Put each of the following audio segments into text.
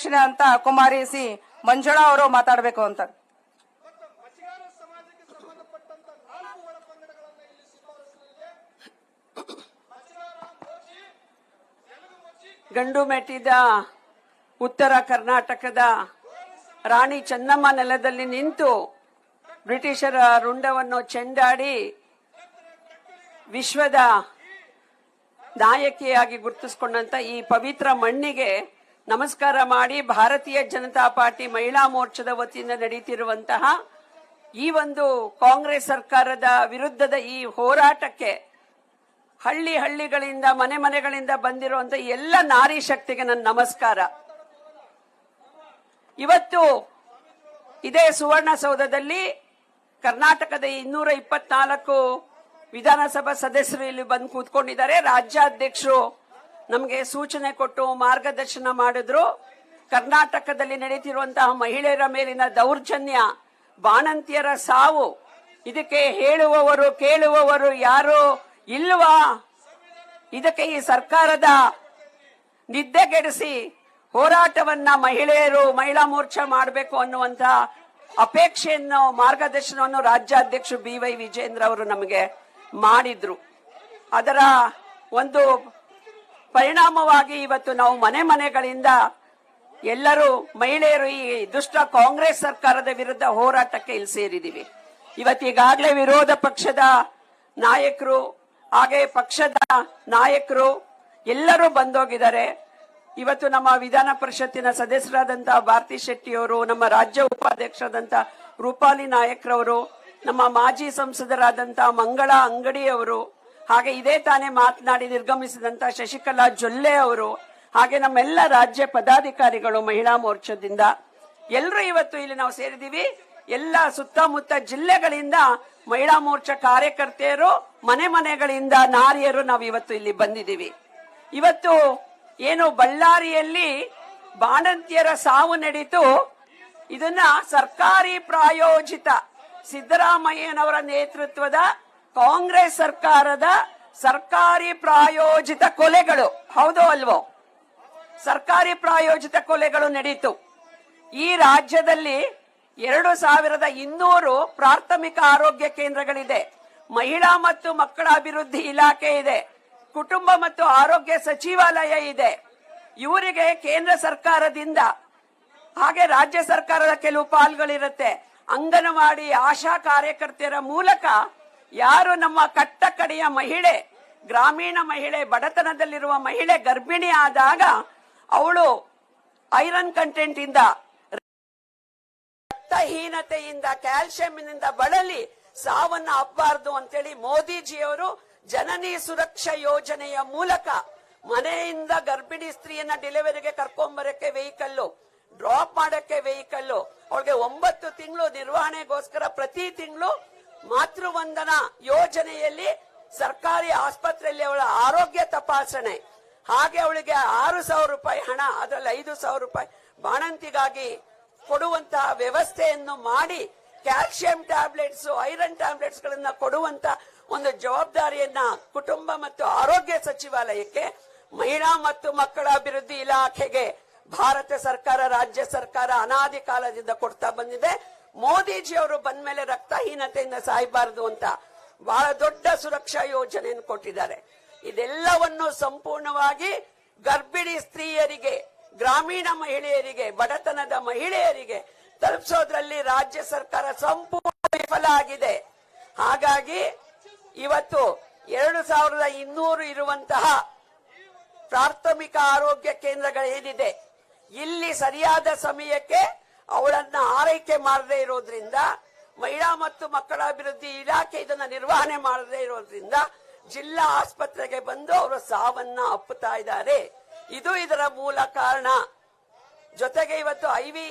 ಅಧ್ಯಕ್ಷನೇ ಅಂತ ಕುಮಾರಿ ಸಿ ಮಂಜುಳಾ ಅವರು ಮಾತಾಡಬೇಕು ಅಂತ. ಗಂಡು ಮೆಟ್ಟಿದ ಉತ್ತರ ಕರ್ನಾಟಕದ ರಾಣಿ ಚೆನ್ನಮ್ಮ ನೆಲದಲ್ಲಿ ನಿಂತು ಬ್ರಿಟಿಷರ ರುಂಡವನ್ನು ಚೆಂಡಾಡಿ ವಿಶ್ವದ ನಾಯಕಿಯಾಗಿ ಗುರುತಿಸಿಕೊಂಡಂತ ಈ ಪವಿತ್ರ ಮಣ್ಣಿಗೆ ನಮಸ್ಕಾರ ಮಾಡಿ ಭಾರತೀಯ ಜನತಾ ಪಾರ್ಟಿ ಮಹಿಳಾ ಮೋರ್ಚಾದ ವತಿಯಿಂದ ನಡೀತಿರುವಂತಹ ಈ ಒಂದು ಕಾಂಗ್ರೆಸ್ ಸರ್ಕಾರದ ವಿರುದ್ಧದ ಈ ಹೋರಾಟಕ್ಕೆ ಹಳ್ಳಿ ಹಳ್ಳಿಗಳಿಂದ, ಮನೆ ಮನೆಗಳಿಂದ ಬಂದಿರುವಂತ ಎಲ್ಲ ನಾರಿ ಶಕ್ತಿಗೆ ನನ್ನ ನಮಸ್ಕಾರ. ಇವತ್ತು ಇದೇ ಸುವರ್ಣಸೌಧದಲ್ಲಿ ಕರ್ನಾಟಕದ ಇನ್ನೂರ ಇಪ್ಪತ್ನಾಲ್ಕು ವಿಧಾನಸಭಾ ಸದಸ್ಯರು ಇಲ್ಲಿ ಬಂದು ಕೂತ್ಕೊಂಡಿದ್ದಾರೆ. ರಾಜ್ಯಾಧ್ಯಕ್ಷರು ನಮಗೆ ಸೂಚನೆ ಕೊಟ್ಟು ಮಾರ್ಗದರ್ಶನ ಮಾಡಿದ್ರು. ಕರ್ನಾಟಕದಲ್ಲಿ ನಡೀತಿರುವಂತಹ ಮಹಿಳೆಯರ ಮೇಲಿನ ದೌರ್ಜನ್ಯ, ಬಾಣಂತಿಯರ ಸಾವು, ಇದಕ್ಕೆ ಹೇಳುವವರು, ಕೇಳುವವರು ಯಾರು ಇಲ್ವಾ? ಇದಕ್ಕೆ ಈ ಸರ್ಕಾರದ ನಿದ್ದೆಗೆಡಿಸಿ ಹೋರಾಟವನ್ನ ಮಹಿಳೆಯರು, ಮಹಿಳಾ ಮೋರ್ಚಾ ಮಾಡಬೇಕು ಅನ್ನುವಂತ ಅಪೇಕ್ಷೆಯನ್ನು, ಮಾರ್ಗದರ್ಶನವನ್ನು ರಾಜ್ಯಾಧ್ಯಕ್ಷ ಬಿ ವೈ ವಿಜೇಂದ್ರ ಅವರು ನಮಗೆ ಮಾಡಿದ್ರು. ಅದರ ಒಂದು ಪರಿಣಾಮವಾಗಿ ಇವತ್ತು ನಾವು ಮನೆ ಮನೆಗಳಿಂದ ಎಲ್ಲರೂ ಮಹಿಳೆಯರು ಈ ದುಷ್ಟ ಕಾಂಗ್ರೆಸ್ ಸರ್ಕಾರದ ವಿರುದ್ಧ ಹೋರಾಟಕ್ಕೆ ಇಲ್ಲಿ ಸೇರಿದ್ದೀವಿ. ಇವತ್ತು ಈಗಾಗಲೇ ವಿರೋಧ ಪಕ್ಷದ ನಾಯಕರು, ಹಾಗೆ ಪಕ್ಷದ ನಾಯಕರು ಎಲ್ಲರೂ ಬಂದೋಗಿದ್ದಾರೆ. ಇವತ್ತು ನಮ್ಮ ವಿಧಾನ ಪರಿಷತ್ತಿನ ಸದಸ್ಯರಾದಂತಹ ಭಾರತಿ ಶೆಟ್ಟಿ ಅವರು ನಮ್ಮ ರಾಜ್ಯ ಉಪಾಧ್ಯಕ್ಷರಾದಂತ ರೂಪಾಲಿ ನಾಯಕ್ರವರು, ನಮ್ಮ ಮಾಜಿ ಸಂಸದರಾದಂತಹ ಮಂಗಳ ಅಂಗಡಿ ಅವರು ಹಾಗೆ ಇದೇ ತಾನೇ ಮಾತನಾಡಿ ನಿರ್ಗಮಿಸಿದಂತ ಶಶಿಕಲಾ ಜೊಲ್ಲೆ ಅವರು, ಹಾಗೆ ನಮ್ಮೆಲ್ಲ ರಾಜ್ಯ ಪದಾಧಿಕಾರಿಗಳು ಮಹಿಳಾ ಮೋರ್ಚಾದಿಂದ. ಎಲ್ಲರೂ ಇವತ್ತು ಇಲ್ಲಿ ನಾವು ಸೇರಿದೀವಿ ಎಲ್ಲ ಸುತ್ತಮುತ್ತ ಜಿಲ್ಲೆಗಳಿಂದ ಮಹಿಳಾ ಮೋರ್ಚಾ ಕಾರ್ಯಕರ್ತೆಯರು, ಮನೆ ಮನೆಗಳಿಂದ ನಾರಿಯರು ನಾವು ಇವತ್ತು ಇಲ್ಲಿ ಬಂದಿದ್ದೀವಿ. ಇವತ್ತು ಏನು ಬಳ್ಳಾರಿಯಲ್ಲಿ ಬಾಣಂತಿಯರ ಸಾವು ನಡೀತು. ಇದನ್ನ ಸರ್ಕಾರಿ ಪ್ರಾಯೋಜಿತ ಸಿದ್ದರಾಮಯ್ಯನವರ ನೇತೃತ್ವದ ಕಾಂಗ್ರೆಸ್ ಸರ್ಕಾರದ ಸರ್ಕಾರಿ ಪ್ರಾಯೋಜಿತ ಕೊಲೆಗಳು. ಹೌದೋ ಅಲ್ವೋ? ಸರ್ಕಾರಿ ಪ್ರಾಯೋಜಿತ ಕೊಲೆಗಳು ನಡೀತು. ಈ ರಾಜ್ಯದಲ್ಲಿ ಎರಡು ಸಾವಿರದ ಇನ್ನೂರು ಪ್ರಾಥಮಿಕ ಆರೋಗ್ಯ ಕೇಂದ್ರಗಳಿದೆ. ಮಹಿಳಾ ಮತ್ತು ಮಕ್ಕಳ ಅಭಿವೃದ್ಧಿ ಇಲಾಖೆ ಇದೆ. ಕುಟುಂಬ ಮತ್ತು ಆರೋಗ್ಯ ಸಚಿವಾಲಯ ಇದೆ. ಇವರಿಗೆ ಕೇಂದ್ರ ಸರ್ಕಾರದಿಂದ, ಹಾಗೆ ರಾಜ್ಯ ಸರ್ಕಾರದ ಕೆಲವು ಪಾಲ್ಗಳಿರುತ್ತೆ. ಅಂಗನವಾಡಿ, ಆಶಾ ಕಾರ್ಯಕರ್ತೆಯರ ಮೂಲಕ ಯಾರು ನಮ್ಮ ಕಟ್ಟ ಕಡೆಯ ಮಹಿಳೆ, ಗ್ರಾಮೀಣ ಮಹಿಳೆ, ಬಡತನದಲ್ಲಿರುವ ಮಹಿಳೆ ಗರ್ಭಿಣಿ ಆದಾಗ ಅವಳು ಐರನ್ ಕಂಟೆಂಟ್ ಇಂದ ರಕ್ತಹೀನತೆಯಿಂದ ಕ್ಯಾಲ್ಸಿಯಂನಿಂದ ಬಳಲಿ ಸಾವನ್ನ ಅಪ್ಪಬಾರ್ದು ಅಂತೇಳಿ ಮೋದಿಜಿಯವರು ಜನನಿ ಸುರಕ್ಷಾ ಯೋಜನೆಯ ಮೂಲಕ ಮನೆಯಿಂದ ಗರ್ಭಿಣಿ ಸ್ತ್ರೀಯನ್ನ ಡೆಲಿವರಿಗೆ ಕರ್ಕೊಂಬರಕ್ಕೆ ವೆಹಿಕಲ್ಲು, ಡ್ರಾಪ್ ಮಾಡಕ್ಕೆ ವೆಹಿಕಲ್ಲು, ಅವಳಿಗೆ ಒಂಬತ್ತು ತಿಂಗಳು ನಿರ್ವಹಣೆಗೋಸ್ಕರ ಪ್ರತಿ ತಿಂಗಳು ಮಾತೃವಂದನ ಯೋಜನೆಯಲ್ಲಿ ಸರ್ಕಾರಿ ಆಸ್ಪತ್ರೆಯಲ್ಲಿ ಅವಳ ಆರೋಗ್ಯ ತಪಾಸಣೆ. ಹಾಗೆ ಅವಳಿಗೆ ಆರು ಸಾವಿರ ರೂಪಾಯಿ ಹಣ, ಅದರಲ್ಲಿ ಐದು ಸಾವಿರ ರೂಪಾಯಿ ಬಾಣಂತಿಗಾಗಿ ಕೊಡುವಂತಹ ವ್ಯವಸ್ಥೆಯನ್ನು ಮಾಡಿ ಕ್ಯಾಲ್ಸಿಯಂ ಟ್ಯಾಬ್ಲೆಟ್ಸ್, ಐರನ್ ಟ್ಯಾಬ್ಲೆಟ್ಸ್ ಗಳನ್ನ ಕೊಡುವಂತ ಒಂದು ಜವಾಬ್ದಾರಿಯನ್ನ ಕುಟುಂಬ ಮತ್ತು ಆರೋಗ್ಯ ಸಚಿವಾಲಯಕ್ಕೆ, ಮಹಿಳಾ ಮತ್ತು ಮಕ್ಕಳ ಅಭಿವೃದ್ಧಿ ಇಲಾಖೆಗೆ, ಭಾರತ ಸರ್ಕಾರ, ರಾಜ್ಯ ಸರ್ಕಾರ ಅನಾದಿ ಕಾಲದಿಂದ ಕೊಡ್ತಾ ಬಂದಿದೆ. ಮೋದಿಜಿ ಅವರು ಬಂದ ಮೇಲೆ ರಕ್ತಹೀನತೆಯಿಂದ ಸಾಯಬಾರದು ಅಂತ ಬಹಳ ದೊಡ್ಡ ಸುರಕ್ಷಾ ಯೋಜನೆಯನ್ನು ಕೊಟ್ಟಿದ್ದಾರೆ. ಇದೆಲ್ಲವನ್ನು ಸಂಪೂರ್ಣವಾಗಿ ಗರ್ಭಿಣಿ ಸ್ತ್ರೀಯರಿಗೆ, ಗ್ರಾಮೀಣ ಮಹಿಳೆಯರಿಗೆ, ಬಡತನದ ಮಹಿಳೆಯರಿಗೆ ತಲುಪಿಸೋದ್ರಲ್ಲಿ ರಾಜ್ಯ ಸರ್ಕಾರ ಸಂಪೂರ್ಣ ವಿಫಲ ಆಗಿದೆ. ಹಾಗಾಗಿ ಇವತ್ತು ಎರಡು ಸಾವಿರದ ಇನ್ನೂರು ಇರುವಂತಹ ಪ್ರಾಥಮಿಕ ಆರೋಗ್ಯ ಕೇಂದ್ರಗಳೇನಿದೆ, ಇಲ್ಲಿ ಸರಿಯಾದ ಸಮಯಕ್ಕೆ ಅವಳನ್ನ ಆರೈಕೆ ಮಾಡದೇ ಇರೋದ್ರಿಂದ, ಮಹಿಳಾ ಮತ್ತು ಮಕ್ಕಳ ಅಭಿವೃದ್ಧಿ ಇಲಾಖೆ ಇದನ್ನ ನಿರ್ವಹಣೆ ಮಾಡದೇ ಇರೋದ್ರಿಂದ ಜಿಲ್ಲಾ ಆಸ್ಪತ್ರೆಗೆ ಬಂದು ಅವರು ಸಾವನ್ನ ಅಪ್ಪುತ್ತಾ ಇದ್ದಾರೆ. ಇದು ಇದರ ಮೂಲ ಕಾರಣ. ಜೊತೆಗೆ ಇವತ್ತು ಐ ವಿ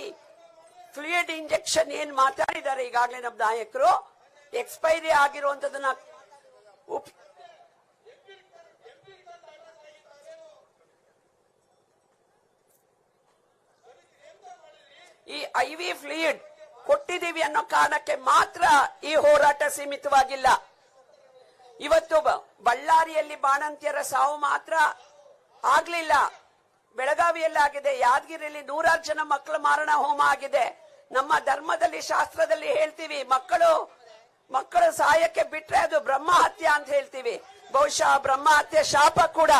ಫ್ಲೂಯಿಡ್ ಇಂಜೆಕ್ಷನ್ ಏನ್ ಮಾತಾಡಿದ್ದಾರೆ ಈಗಾಗಲೇ ನಮ್ಮ ನಾಯಕರು. ಎಕ್ಸ್ಪೈರಿ ಆಗಿರುವಂತದನ್ನ ಈ ಐ ವಿ ಫ್ಲೀಡ್ ಕೊಟ್ಟಿದ್ದೀವಿ ಅನ್ನೋ ಕಾರಣಕ್ಕೆ ಮಾತ್ರ ಈ ಹೋರಾಟ ಸೀಮಿತವಾಗಿಲ್ಲ. ಇವತ್ತು ಬಳ್ಳಾರಿಯಲ್ಲಿ ಬಾಣಂತಿಯರ ಸಾವು ಮಾತ್ರ ಆಗ್ಲಿಲ್ಲ. ಬೆಳಗಾವಿಯಲ್ಲಿ ಆಗಿದೆ ಯಾದಗಿರಿಯಲ್ಲಿ ನೂರಾರು ಜನ ಮಕ್ಕಳು ಮಾರಣ ಹೋಮ ಆಗಿದೆ. ನಮ್ಮ ಧರ್ಮದಲ್ಲಿ, ಶಾಸ್ತ್ರದಲ್ಲಿ ಹೇಳ್ತೀವಿ, ಮಕ್ಕಳು ಮಕ್ಕಳು ಸಹಾಯಕ್ಕೆ ಬಿಟ್ರೆ ಅದು ಬ್ರಹ್ಮ ಹತ್ಯೆ ಅಂತ ಹೇಳ್ತೀವಿ. ಬಹುಶಃ ಬ್ರಹ್ಮ ಹತ್ಯೆ ಶಾಪ ಕೂಡ.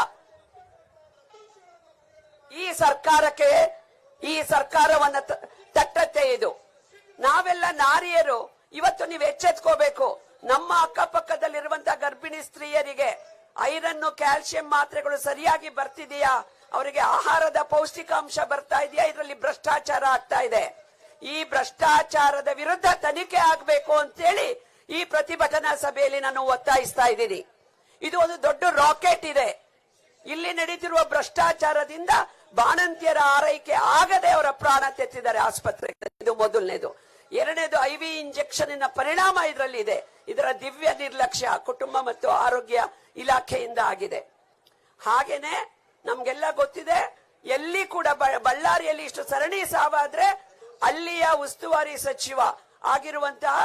ಈ ಸರ್ಕಾರಕ್ಕೆ ಈ ಸರ್ಕಾರವನ್ನ ತಟ್ಟತ್ತೆ ಇದು. ನಾವೆಲ್ಲ ನಾರಿಯರು, ಇವತ್ತು ನೀವು ಎಚ್ಚೆತ್ಕೋಬೇಕು. ನಮ್ಮ ಅಕ್ಕಪಕ್ಕದಲ್ಲಿರುವಂತಹ ಗರ್ಭಿಣಿ ಸ್ತ್ರೀಯರಿಗೆ ಐರನ್ ಕ್ಯಾಲ್ಸಿಯಂ ಮಾತ್ರೆಗಳು ಸರಿಯಾಗಿ ಬರ್ತಿದೆಯಾ? ಅವರಿಗೆ ಆಹಾರದ ಪೌಷ್ಟಿಕಾಂಶ ಬರ್ತಾ ಇದೆಯಾ? ಇದರಲ್ಲಿ ಭ್ರಷ್ಟಾಚಾರ ಆಗ್ತಾ ಇದೆ. ಈ ಭ್ರಷ್ಟಾಚಾರದ ವಿರುದ್ಧ ತನಿಖೆ ಆಗ್ಬೇಕು ಅಂತೇಳಿ ಈ ಪ್ರತಿಭಟನಾ ಸಭೆಯಲ್ಲಿ ನಾನು ಒತ್ತಾಯಿಸ್ತಾ ಇದ್ದೀನಿ. ಇದು ಒಂದು ದೊಡ್ಡ ರಾಕೆಟ್ ಇದೆ. ಇಲ್ಲಿ ನಡೀತಿರುವ ಭ್ರಷ್ಟಾಚಾರದಿಂದ ಬಾಣಂತಿಯರ ಆರೈಕೆ ಆಗದೆ ಅವರ ಪ್ರಾಣ ತೆತ್ತಿದ್ದಾರೆ ಆಸ್ಪತ್ರೆ ಇದು ಮೊದಲನೇದು. ಎರಡನೇದು ಐ ವಿ ಇಂಜೆಕ್ಷನ್ ಪರಿಣಾಮ ಇದರಲ್ಲಿ ಇದೆ. ಇದರ ದಿವ್ಯ ನಿರ್ಲಕ್ಷ್ಯ ಕುಟುಂಬ ಮತ್ತು ಆರೋಗ್ಯ ಇಲಾಖೆಯಿಂದ ಆಗಿದೆ. ಹಾಗೇನೆ ನಮ್ಗೆಲ್ಲ ಗೊತ್ತಿದೆ, ಎಲ್ಲಿ ಕೂಡ ಬಳ್ಳಾರಿಯಲ್ಲಿ ಇಷ್ಟು ಸರಣಿ ಸಾವಾದ್ರೆ ಅಲ್ಲಿಯ ಉಸ್ತುವಾರಿ ಸಚಿವ ಆಗಿರುವಂತಹ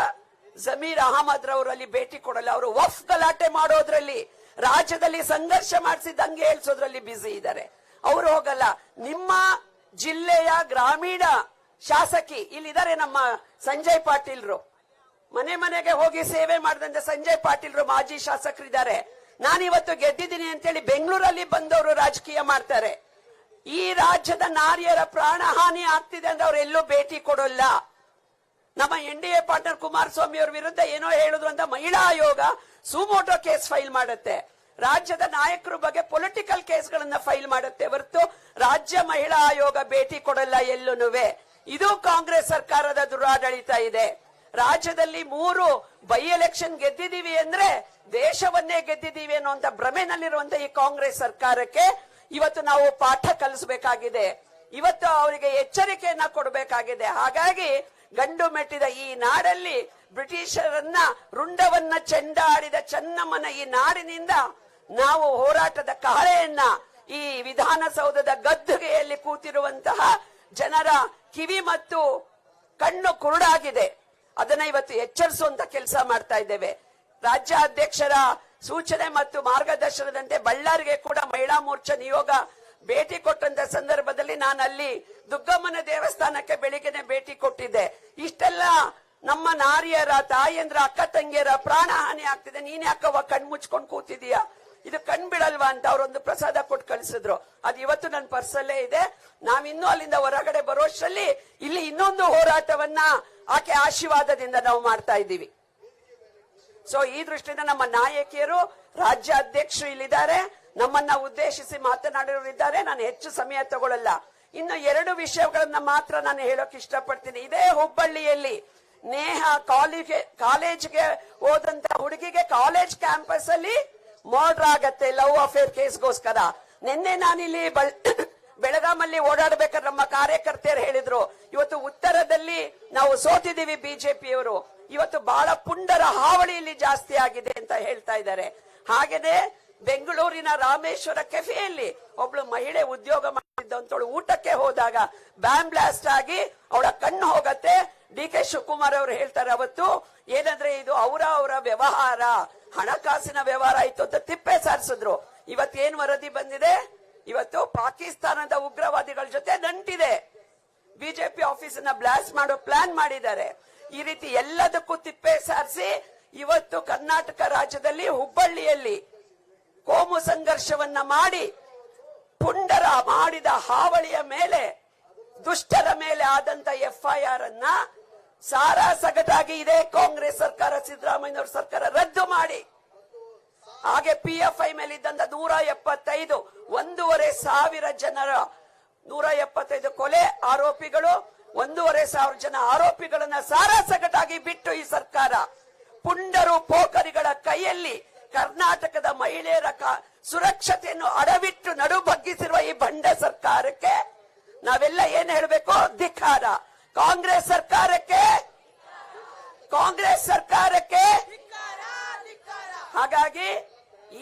ಜಮೀರ್ ಅಹಮದ್ ರವರಲ್ಲಿ ಭೇಟಿ ಕೊಡಲ್ಲ. ಅವರು ವಫ್ ಗಲಾಟೆ ಮಾಡೋದ್ರಲ್ಲಿ, ರಾಜ್ಯದಲ್ಲಿ ಸಂಘರ್ಷ ಮಾಡಿಸಿ ಹೇಳ್ಸೋದ್ರಲ್ಲಿ ಬ್ಯುಸಿ ಇದ್ದಾರೆ. ಅವರು ಹೋಗಲ್ಲ. ನಿಮ್ಮ ಜಿಲ್ಲೆಯ ಗ್ರಾಮೀಣ ಶಾಸಕಿ ಇಲ್ಲಿದ್ದಾರೆ ನಮ್ಮ ಸಂಜಯ್ ಪಾಟೀಲ್ರು. ಮನೆ ಮನೆಗೆ ಹೋಗಿ ಸೇವೆ ಮಾಡಿದಂತೆ ಸಂಜಯ್ ಪಾಟೀಲ್ರು ಮಾಜಿ ಶಾಸಕರಿದ್ದಾರೆ. ನಾನಿವತ್ತು ಗೆದ್ದಿದ್ದೀನಿ ಅಂತೇಳಿ ಬೆಂಗಳೂರಲ್ಲಿ ಬಂದವರು ರಾಜಕೀಯ ಮಾಡ್ತಾರೆ. ಈ ರಾಜ್ಯದ ನಾರಿಯರ ಪ್ರಾಣ ಹಾನಿ ಆಗ್ತಿದೆ ಅಂದ್ರೆ ಅವ್ರು ಎಲ್ಲೂ ಭೇಟಿ ಕೊಡೋಲ್ಲ. ನಮ್ಮ N D A partner Kumaraswamy ಅವ್ರ ವಿರುದ್ಧ ಏನೋ ಹೇಳಿದ್ರು ಅಂತ ಮಹಿಳಾ ಆಯೋಗ ಸುಮೋಟೋ ಕೇಸ್ ಫೈಲ್ ಮಾಡುತ್ತೆ. ರಾಜ್ಯದ ನಾಯಕರ ಬಗ್ಗೆ ಪೊಲಿಟಿಕಲ್ ಕೇಸ್ಗಳನ್ನ ಫೈಲ್ ಮಾಡುತ್ತೆ ಹೊರತು ರಾಜ್ಯ ಮಹಿಳಾ ಆಯೋಗ ಭೇಟಿ ಕೊಡಲ್ಲ ಎಲ್ಲೂನುವೆ. ಇದು ಕಾಂಗ್ರೆಸ್ ಸರ್ಕಾರದ ದುರಾಡಳಿತ ಇದೆ. ರಾಜ್ಯದಲ್ಲಿ ಮೂರು ಬೈ ಎಲೆಕ್ಷನ್ ಗೆದ್ದಿದೀವಿ ಅಂದ್ರೆ ದೇಶವನ್ನೇ ಗೆದ್ದಿದೀವಿ ಅನ್ನುವಂತ ಭ್ರಮೆನಲ್ಲಿರುವಂತ ಈ ಕಾಂಗ್ರೆಸ್ ಸರ್ಕಾರಕ್ಕೆ ಇವತ್ತು ನಾವು ಪಾಠ ಕಲಿಸಬೇಕಾಗಿದೆ. ಇವತ್ತು ಅವರಿಗೆ ಎಚ್ಚರಿಕೆಯನ್ನ ಕೊಡಬೇಕಾಗಿದೆ. ಹಾಗಾಗಿ ಗಂಡು ಮೆಟ್ಟಿದ ಈ ನಾಡಲ್ಲಿ ಬ್ರಿಟಿಷರನ್ನ ರುಂಡವನ್ನ ಚೆಂಡಾಡಿದ ಚೆನ್ನಮ್ಮನ ಈ ನಾಡಿನಿಂದ ನಾವು ಹೋರಾಟದ ಕಹಳೆಯನ್ನ ಈ ವಿಧಾನಸೌಧದ ಗದ್ದುಗೆಯಲ್ಲಿ ಕೂತಿರುವಂತಹ ಜನರ ಕಿವಿ ಮತ್ತು ಕಣ್ಣು ಕುರುಡಾಗಿದೆ. ಅದನ್ನ ಇವತ್ತು ಎಚ್ಚರಿಸುವಂತ ಕೆಲಸ ಮಾಡ್ತಾ ಇದ್ದೇವೆ. ರಾಜ್ಯಾಧ್ಯಕ್ಷರ ಸೂಚನೆ ಮತ್ತು ಮಾರ್ಗದರ್ಶನದಂತೆ ಬಳ್ಳಾರಿಗೆ ಕೂಡ ಮಹಿಳಾ ಮೋರ್ಚಾ ನಿಯೋಗ ಭೇಟಿ ಕೊಟ್ಟಂತ ಸಂದರ್ಭದಲ್ಲಿ ನಾನು ಅಲ್ಲಿ ದುಗ್ಗಮ್ಮನ ದೇವಸ್ಥಾನಕ್ಕೆ ಬೆಳಿಗ್ಗೆನೆ ಭೇಟಿ ಕೊಟ್ಟಿದ್ದೆ. ಇಷ್ಟೆಲ್ಲ ನಮ್ಮ ನಾರಿಯರ, ತಾಯಂದ್ರ, ಅಕ್ಕ ತಂಗಿಯರ ಪ್ರಾಣ ಹಾನಿ ಆಗ್ತಿದೆ. ನೀನ್ ಯಾಕವ್ವ ಕಣ್ ಮುಚ್ಕೊಂಡು ಕೂತಿದೀಯಾ? ಇದು ಕಣ್ ಬಿಡಲ್ವಾ ಅಂತ ಅವರೊಂದು ಪ್ರಸಾದ ಕೊಟ್ಟು ಕಳಿಸಿದ್ರು. ಅದು ಇವತ್ತು ನನ್ನ ಪರ್ಸಲ್ಲೇ ಇದೆ. ನಾವಿನ್ನೂ ಅಲ್ಲಿಂದ ಹೊರಗಡೆ ಬರೋಷ್ಟರಲ್ಲಿ ಇಲ್ಲಿ ಇನ್ನೊಂದು ಹೋರಾಟವನ್ನ ಆಕೆ ಆಶೀರ್ವಾದದಿಂದ ನಾವು ಮಾಡ್ತಾ ಇದ್ದೀವಿ. ಸೊ ಈ ದೃಷ್ಟಿಯಿಂದ ನಮ್ಮ ನಾಯಕಿಯರು ರಾಜ್ಯ ಅಧ್ಯಕ್ಷರು ಇಲ್ಲಿದ್ದಾರೆ. ನಮ್ಮನ್ನ ಉದ್ದೇಶಿಸಿ ಮಾತನಾಡಿರೋರಿದ್ದಾರೆ ನಾನು ಹೆಚ್ಚು ಸಮಯ ತಗೊಳ್ಳಲ್ಲ ಇನ್ನು ಎರಡು ವಿಷಯಗಳನ್ನ ಮಾತ್ರ ನಾನು ಹೇಳೋಕೆ ಇಷ್ಟಪಡ್ತೀನಿ. ಇದೇ ಹುಬ್ಬಳ್ಳಿಯಲ್ಲಿ ನೇಹ ಕಾಲೇಜ್ ಕಾಲೇಜ್ಗೆ ಹೋದಂತ ಹುಡುಗಿಗೆ ಕಾಲೇಜ್ ಕ್ಯಾಂಪಸ್ ಅಲ್ಲಿ ಮರ್ಡರ್ ಆಗತ್ತೆ ಲವ್ ಅಫೇರ್ ಕೇಸ್ಗೋಸ್ಕರ. ನಿನ್ನೆ ನಾನಿಲ್ಲಿ ಬಳ್, ಬೆಳಗಾಮಲ್ಲಿ ಓಡಾಡ್ಬೇಕಾದ್ರೆ ನಮ್ಮ ಕಾರ್ಯಕರ್ತೆಯರು ಹೇಳಿದ್ರು, ಇವತ್ತು ಉತ್ತರದಲ್ಲಿ ನಾವು ಸೋತಿದ್ದೀವಿ ಬಿಜೆಪಿಯವರು. ಇವತ್ತು ಬಹಳ ಪುಂಡರ ಹಾವಳಿ ಇಲ್ಲಿ ಜಾಸ್ತಿ ಆಗಿದೆ ಅಂತ ಹೇಳ್ತಾ ಇದ್ದಾರೆ. ಹಾಗೇನೆ ಬೆಂಗಳೂರಿನ ರಾಮೇಶ್ವರ ಕೆಫೆಯಲ್ಲಿ ಒಬ್ಳು ಮಹಿಳೆ ಉದ್ಯೋಗ ಮಾಡಿದ್ದಂತವಳು ಊಟಕ್ಕೆ ಹೋದಾಗ ಬ್ಯಾಮ್ ಬ್ಲಾಸ್ಟ್ ಆಗಿ ಅವಳ ಕಣ್ಣು ಹೋಗತ್ತೆ. ಡಿ ಕೆ ಶಿವಕುಮಾರ್ ಅವರು ಹೇಳ್ತಾರೆ, ಅವತ್ತು ಏನಂದ್ರೆ ಇದು ಅವರ ಅವರ ವ್ಯವಹಾರ. ಹಣಕಾಸಿನ ವ್ಯವಹಾರ ಆಯ್ತು ಅಂತ ತಿಪ್ಪೆ ಸಾರಿಸಿದ್ರು. ಇವತ್ತೇನ್ ವರದಿ ಬಂದಿದೆ? ಇವತ್ತು ಪಾಕಿಸ್ತಾನದ ಉಗ್ರವಾದಿಗಳ ಜೊತೆ ನಂಟಿದೆ. ಬಿಜೆಪಿ ಆಫೀಸ್ ಅನ್ನ ಬ್ಲಾಸ್ಟ್ ಮಾಡೋ ಪ್ಲಾನ್ ಮಾಡಿದ್ದಾರೆ. ಈ ರೀತಿ ಎಲ್ಲದಕ್ಕೂ ತಿಪ್ಪೆ ಸಾರಿಸಿ ಇವತ್ತು ಕರ್ನಾಟಕ ರಾಜ್ಯದಲ್ಲಿ ಹುಬ್ಬಳ್ಳಿಯಲ್ಲಿ ಕೋಮು ಸಂಘರ್ಷವನ್ನ ಮಾಡಿ ಪುಂಡರ ಮಾಡಿದ ಹಾವಳಿಯ ಮೇಲೆ, ದುಷ್ಟರ ಮೇಲೆ ಆದಂತ ಎಫ್ಐಆರ್ ಅನ್ನ ಸಾರಾ ಸಗಟಾಗಿ ಇದೆ. ಕಾಂಗ್ರೆಸ್ ಸರ್ಕಾರ ಸಿದ್ದರಾಮಯ್ಯ ಸರ್ಕಾರ ರದ್ದು ಮಾಡಿ. ಹಾಗೆ ಪಿ ಎಫ್ ಐ ಮೇಲೆ ಇದ್ದಂತ ನೂರ ಎಪ್ಪತ್ತೈದು, ಒಂದೂವರೆ ಸಾವಿರ ಜನರ ನೂರ ಎಪ್ಪತ್ತೈದು ಕೊಲೆ ಆರೋಪಿಗಳು, ಒಂದೂವರೆ ಸಾವಿರ ಜನ ಆರೋಪಿಗಳನ್ನ ಸಾರಾ ಸಗಟಾಗಿ ಬಿಟ್ಟು ಈ ಸರ್ಕಾರ. ಪುಂಡರು ಪೋಕರಿಗಳ ಕೈಯಲ್ಲಿ ಕರ್ನಾಟಕದ ಮಹಿಳೆಯರ ಸುರಕ್ಷತೆಯನ್ನು ಅಡವಿಟ್ಟು ನಡು ಬಗ್ಗಿಸಿರುವ ಈ ಬಂಡ ಸರ್ಕಾರಕ್ಕೆ ನಾವೆಲ್ಲ ಏನ್ ಹೇಳಬೇಕು ಧಿಕ್ಕಾರ ಕಾಂಗ್ರೆಸ್ ಸರ್ಕಾರಕ್ಕೆ ಕಾಂಗ್ರೆಸ್ ಸರ್ಕಾರಕ್ಕೆ ಹಾಗಾಗಿ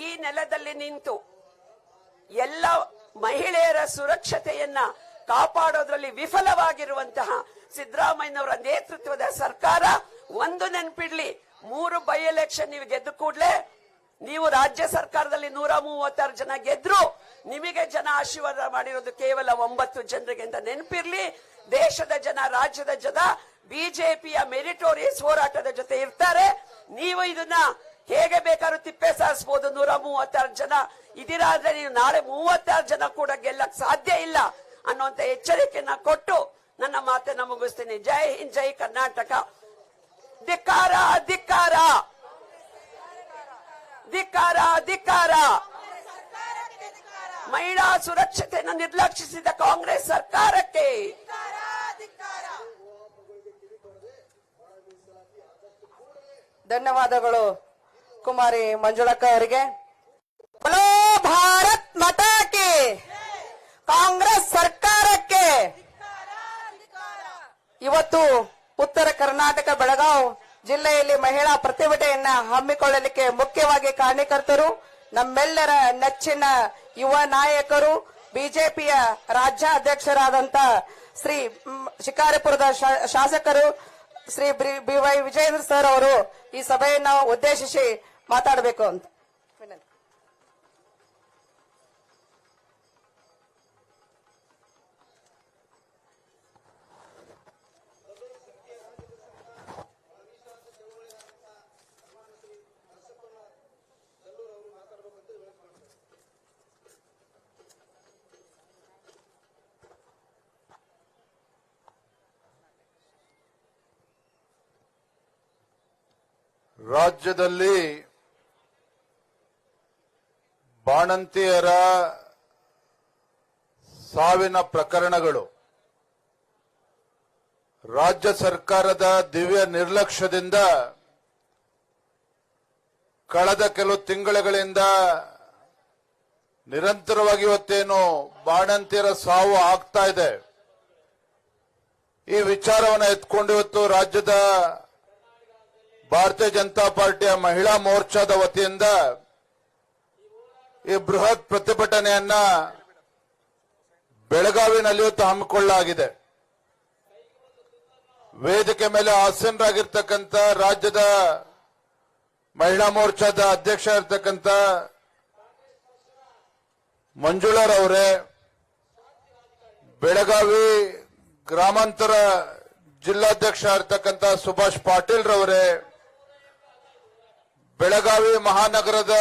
ಈ ನೆಲದಲ್ಲಿ ನಿಂತು ಎಲ್ಲ ಮಹಿಳೆಯರ ಸುರಕ್ಷತೆಯನ್ನ ಕಾಪಾಡೋದ್ರಲ್ಲಿ ವಿಫಲವಾಗಿರುವಂತಹ ಸಿದ್ದರಾಮಯ್ಯನವರ ನೇತೃತ್ವದ ಸರ್ಕಾರ ಒಂದು ನೆನ್ಪಿಡ್ಲಿ, ಮೂರು ಬೈ ಎಲೆಕ್ಷನ್ ನೀವು ಗೆದ್ದು ಕೂಡ್ಲೆ ನೀವು ರಾಜ್ಯ ಸರ್ಕಾರದಲ್ಲಿ ನೂರ ಮೂವತ್ತಾರು ಜನ ಗೆದ್ರು, ನಿಮಗೆ ಜನ ಆಶೀರ್ವಾದ ಮಾಡಿರೋದು ಕೇವಲ ಒಂಬತ್ತು ಜನರಿಗೆ ಅಂತ ನೆನಪಿರ್ಲಿ. ದೇಶದ ಜನ, ರಾಜ್ಯದ ಜನ, ಬಿಜೆಪಿಯ ಮೆರಿಟೋರಿಯಸ್ ಹೋರಾಟದ ಜೊತೆ ಇರ್ತಾರೆ. ನೀವು ಇದನ್ನ ಹೇಗೆ ಬೇಕಾದ್ರೂ ತಿಪ್ಪೆ ಸಾರಿಸಬಹುದು ನೂರ ಮೂವತ್ತಾರು ಜನ ಇದಿರಾದ್ರೆ ನೀವು ನಾಳೆ ಮೂವತ್ತಾರು ಜನ ಕೂಡ ಗೆಲ್ಲಕ್ ಸಾಧ್ಯ ಇಲ್ಲ ಅನ್ನುವಂತ ಎಚ್ಚರಿಕೆಯನ್ನ ಕೊಟ್ಟು ನನ್ನ ಮಾತನ್ನ ಮುಗಿಸ್ತೀನಿ. ಜೈ ಹಿಂದ್, ಜೈ ಕರ್ನಾಟಕ. ಧಿಕ್ಕಾರ ಧಿಕ್ಕಾರ. ಧಿಕ್ಕಾರ ಧಿಕ್ಕಾರ. ಮಹಿಳಾ ಸುರಕ್ಷತೆಯನ್ನು ನಿರ್ಲಕ್ಷಿಸಿದ ಕಾಂಗ್ರೆಸ್ ಸರ್ಕಾರಕ್ಕೆ. ಧನ್ಯವಾದಗಳು. ಕುಮಾರಿ ಮಂಜುಳಕ್ಕ ಅವರಿಗೆ ಬಲೋ ಭಾರತ್ ಮಠಕ್ಕೆ ಕಾಂಗ್ರೆಸ್ ಸರ್ಕಾರಕ್ಕೆ. ಇವತ್ತು ಉತ್ತರ ಕರ್ನಾಟಕ ಬೆಳಗಾವ್ ಜಿಲ್ಲೆಯಲ್ಲಿ ಮಹಿಳಾ ಪ್ರತಿಭಟನೆಯನ್ನ ಹಮ್ಮಿಕೊಳ್ಳಲಿಕ್ಕೆ ಮುಖ್ಯವಾಗಿ ಕಾರ್ಯಕರ್ತರು, ನಮ್ಮೆಲ್ಲರ ನೆಚ್ಚಿನ ಯುವ ನಾಯಕರು, ಬಿಜೆಪಿಯ ರಾಜ್ಯಾಧ್ಯಕ್ಷರಾದಂತ ಶ್ರೀ ಶಿಕಾರಿಪುರದ ಶಾಸಕರು Shri B Y Vijayendra sir ಅವರು ಈ ಸಭೆಯನ್ನು ಉದ್ದೇಶಿಸಿ ಮಾತಾಡಬೇಕು ಅಂತ ವಿನಂತಿ. ರಾಜ್ಯದಲ್ಲಿ ಬಾಣಂತಿಯರ ಸಾವಿನ ಪ್ರಕರಣಗಳು. ರಾಜ್ಯ ಸರ್ಕಾರದ ದಿವ್ಯ ನಿರ್ಲಕ್ಷ್ಯದಿಂದ ಕಳೆದ ಕೆಲವು ತಿಂಗಳುಗಳಿಂದ ನಿರಂತರವಾಗಿ ಇವತ್ತೇನು ಬಾಣಂತಿಯರ ಸಾವು ಆಗ್ತಾ ಇದೆ. ಈ ವಿಚಾರವನ್ನು ಎತ್ಕೊಂಡು ಇವತ್ತು ರಾಜ್ಯದ ಭಾರತೀಯ ಜನತಾ ಪಾರ್ಟಿಯ ಮಹಿಳಾ ಮೋರ್ಚಾದ ವತಿಯಿಂದ ಈ ಬೃಹತ್ ಪ್ರತಿಭಟನೆಯನ್ನ ಬೆಳಗಾವಿನಲ್ಲಿ ಇವತ್ತು ಹಮ್ಮಿಕೊಳ್ಳಲಾಗಿದೆ. ವೇದಿಕೆ ಮೇಲೆ ಆಸೀನರಾಗಿರ್ತಕ್ಕಂಥ ರಾಜ್ಯದ ಮಹಿಳಾ ಮೋರ್ಚಾದ ಅಧ್ಯಕ್ಷ ಇರ್ತಕ್ಕಂಥ ಮಂಜುಳರವರೇ ಬೆಳಗಾವಿ ಗ್ರಾಮಾಂತರ ಜಿಲ್ಲಾಧ್ಯಕ್ಷ ಇರ್ತಕ್ಕಂಥ ಸುಭಾಷ್ ಪಾಟೀಲ್ ರವರೇ ಬೆಳಗಾವಿ ಮಹಾನಗರದ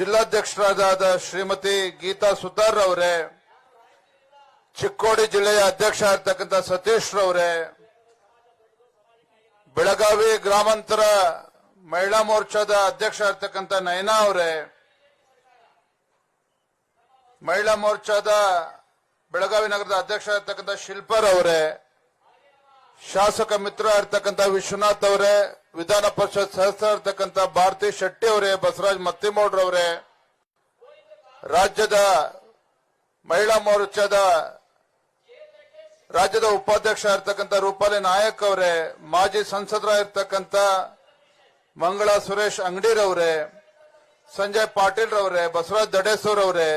ಜಿಲ್ಲಾಧ್ಯಕ್ಷರಾದ ಶ್ರೀಮತಿ ಗೀತಾ ಸುತಾರ್ ಅವರೇ ಚಿಕ್ಕೋಡಿ ಜಿಲ್ಲೆಯ ಅಧ್ಯಕ್ಷ ಇರ್ತಕ್ಕಂಥ ಸತೀಶ್ ರವರೇ, ಬೆಳಗಾವಿ ಗ್ರಾಮಾಂತರ ಮಹಿಳಾ ಮೋರ್ಚಾದ ಅಧ್ಯಕ್ಷ ಇರ್ತಕ್ಕಂಥ ನಯನಾ ಅವರೇ, ಮಹಿಳಾ ಮೋರ್ಚಾದ ಬೆಳಗಾವಿ ನಗರದ ಅಧ್ಯಕ್ಷ ಇರ್ತಕ್ಕಂಥ ಶಿಲ್ಪರ್ ಅವರೇ, ಶಾಸಕ ಮಿತ್ರ ಇರ್ತಕ್ಕಂಥ ವಿಶ್ವನಾಥ್ ಅವರೇ ವಿಧಾನ ಪರಿಷತ್ ಸದಸ್ಯ ಇರ್ತಕ್ಕಂಥ ಭಾರತಿ ಶೆಟ್ಟಿ ಅವರೇ, ಬಸವರಾಜ್ ಮತ್ತಿಮೌಡ್ರವರೇ ರಾಜ್ಯದ ಮಹಿಳಾ ಮೋರ್ಚಾದ ರಾಜ್ಯದ ಉಪಾಧ್ಯಕ್ಷ ಇರ್ತಕ್ಕಂಥ ರೂಪಾಲಿ ನಾಯಕ್ ಅವರೇ, ಮಾಜಿ ಸಂಸದರಾಗಿರ್ತಕ್ಕಂಥ ಮಂಗಳಾ ಸುರೇಶ್ ಅಂಗಡಿರವರೇ ಸಂಜಯ್ ಪಾಟೀಲ್ ರವರೇ, ಬಸವರಾಜ್ ದಡೇಸೂರ್ ಅವರೇ,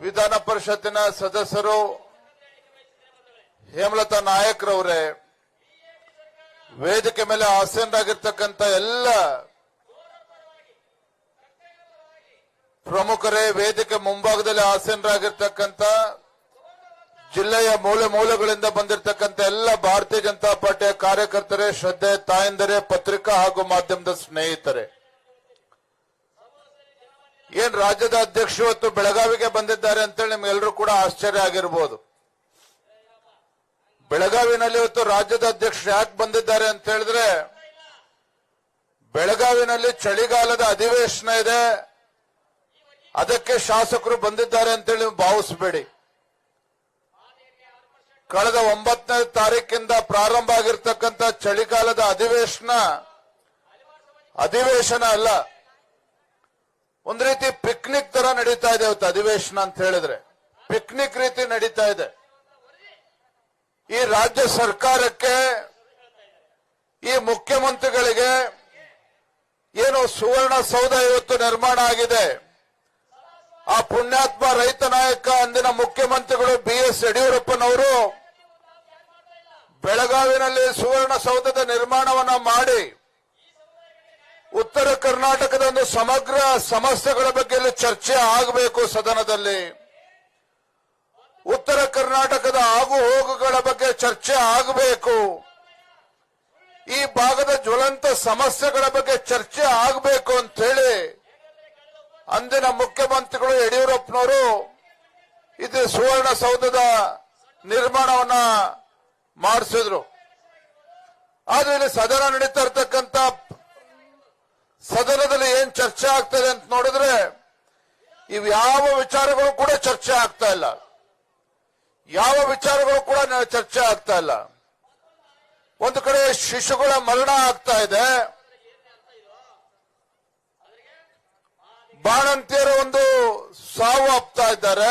ವಿಧಾನ ಪರಿಷತ್ತಿನ ಸದಸ್ಯರು ಹೇಮಲತಾ ನಾಯಕ್ರವರೇ ವೇದಿಕೆ ಮೇಲೆ ಆಸೀನರಾಗಿರ್ತಕ್ಕಂಥ ಎಲ್ಲ ಪ್ರಮುಖರೇ ವೇದಿಕೆ ಮುಂಭಾಗದಲ್ಲಿ ಆಸೀನರಾಗಿರ್ತಕ್ಕಂಥ ಜಿಲ್ಲೆಯ ಮೂಲೆ ಮೂಲೆಗಳಿಂದ ಬಂದಿರತಕ್ಕಂಥ ಎಲ್ಲ ಭಾರತೀಯ ಜನತಾ ಪಾರ್ಟಿಯ ಕಾರ್ಯಕರ್ತರೇ, ಶ್ರದ್ಧೆ, ತಾಯಂದರೇ, ಪತ್ರಿಕಾ ಹಾಗೂ ಮಾಧ್ಯಮದ ಸ್ನೇಹಿತರೆ. ಏನ್ ರಾಜ್ಯದ ಅಧ್ಯಕ್ಷ ಇವತ್ತು ಬೆಳಗಾವಿಗೆ ಬಂದಿದ್ದಾರೆ ಅಂತೇಳಿ ನಿಮ್ಗೆಲ್ಲರೂ ಕೂಡ ಆಶ್ಚರ್ಯ ಆಗಿರ್ಬೋದು. ಬೆಳಗಾವಿನಲ್ಲಿ ಇವತ್ತು ರಾಜ್ಯದ ಅಧ್ಯಕ್ಷರು ಯಾಕೆ ಬಂದಿದ್ದಾರೆ ಅಂತ ಹೇಳಿದ್ರೆ, ಬೆಳಗಾವಿನಲ್ಲಿ ಚಳಿಗಾಲದ ಅಧಿವೇಶನ ಇದೆ, ಅದಕ್ಕೆ ಶಾಸಕರು ಬಂದಿದ್ದಾರೆ ಅಂತೇಳಿ ಭಾವಿಸಬೇಡಿ. ಕಳೆದ ಒಂಬತ್ತನೇ ತಾರೀಕಿಂದ ಪ್ರಾರಂಭ ಆಗಿರ್ತಕ್ಕಂಥ ಚಳಿಗಾಲದ ಅಧಿವೇಶನ ಅಧಿವೇಶನ ಅಲ್ಲ, ಒಂದ್ ರೀತಿ ಪಿಕ್ನಿಕ್ ತರ ನಡೀತಾ ಇದೆ ಇವತ್ತು ಅಧಿವೇಶನ ಅಂತ ಹೇಳಿದ್ರೆ. ಪಿಕ್ನಿಕ್ ರೀತಿ ನಡೀತಾ ಇದೆ. ಈ ರಾಜ್ಯ ಸರ್ಕಾರಕ್ಕೆ, ಈ ಮುಖ್ಯಮಂತ್ರಿಗಳಿಗೆ ಏನು ಸುವರ್ಣ ಸೌಧ ಇವತ್ತು ನಿರ್ಮಾಣ ಆಗಿದೆ. ಆ ಪುಣ್ಯಾತ್ಮ ರೈತ ನಾಯಕ ಅಂದಿನ ಮುಖ್ಯಮಂತ್ರಿಗಳು ಬಿ ಎಸ್ ಯಡಿಯೂರಪ್ಪನವರು ಬೆಳಗಾವಿನಲ್ಲಿ ಸುವರ್ಣ ಸೌಧದ ನಿರ್ಮಾಣವನ್ನ ಮಾಡಿ, ಉತ್ತರ ಕರ್ನಾಟಕದ ಒಂದು ಸಮಗ್ರ ಸಮಸ್ಯೆಗಳ ಬಗ್ಗೆ ಚರ್ಚೆ ಆಗಬೇಕು ಸದನದಲ್ಲಿ. ಉತ್ತರ ಕರ್ನಾಟಕದ ಆಗು ಹೋಗುಗಳ ಬಗ್ಗೆ ಚರ್ಚೆ ಆಗಬೇಕು. ಈ ಭಾಗದ ಜ್ವಲಂತ ಸಮಸ್ಯೆಗಳ ಬಗ್ಗೆ ಚರ್ಚೆ ಆಗಬೇಕು ಅಂತ ಹೇಳಿ ಅಂದಿನ ಮುಖ್ಯಮಂತ್ರಿಗಳು ಯಡಿಯೂರಪ್ಪನವರು ಇದು ಸುವರ್ಣಸೌಧದ ನಿರ್ಮಾಣವನ್ನ ಮಾಡಿಸಿದ್ರು. ಆದ್ರೆ ಇಲ್ಲಿ ಸದನ ನಡೀತಾ ಇರ್ತಕ್ಕಂಥ ಸದನದಲ್ಲಿ ಏನ್ ಚರ್ಚೆ ಆಗ್ತದೆ ಅಂತ ನೋಡಿದ್ರೆ ಇವ್ ಯಾವ ವಿಚಾರಗಳು ಕೂಡ ಚರ್ಚೆ ಆಗ್ತಾ ಇಲ್ಲ. ಯಾವ ವಿಚಾರಗಳು ಕೂಡ ಚರ್ಚೆ ಆಗ್ತಾ ಇಲ್ಲ. ಒಂದು ಕಡೆ ಶಿಶುಗಳ ಮರಣ ಆಗ್ತಾ ಇದೆ. ಬಾಣಂತಿಯರ ಒಂದು ಸಾವು ಆಗ್ತಾ ಇದ್ದಾರೆ.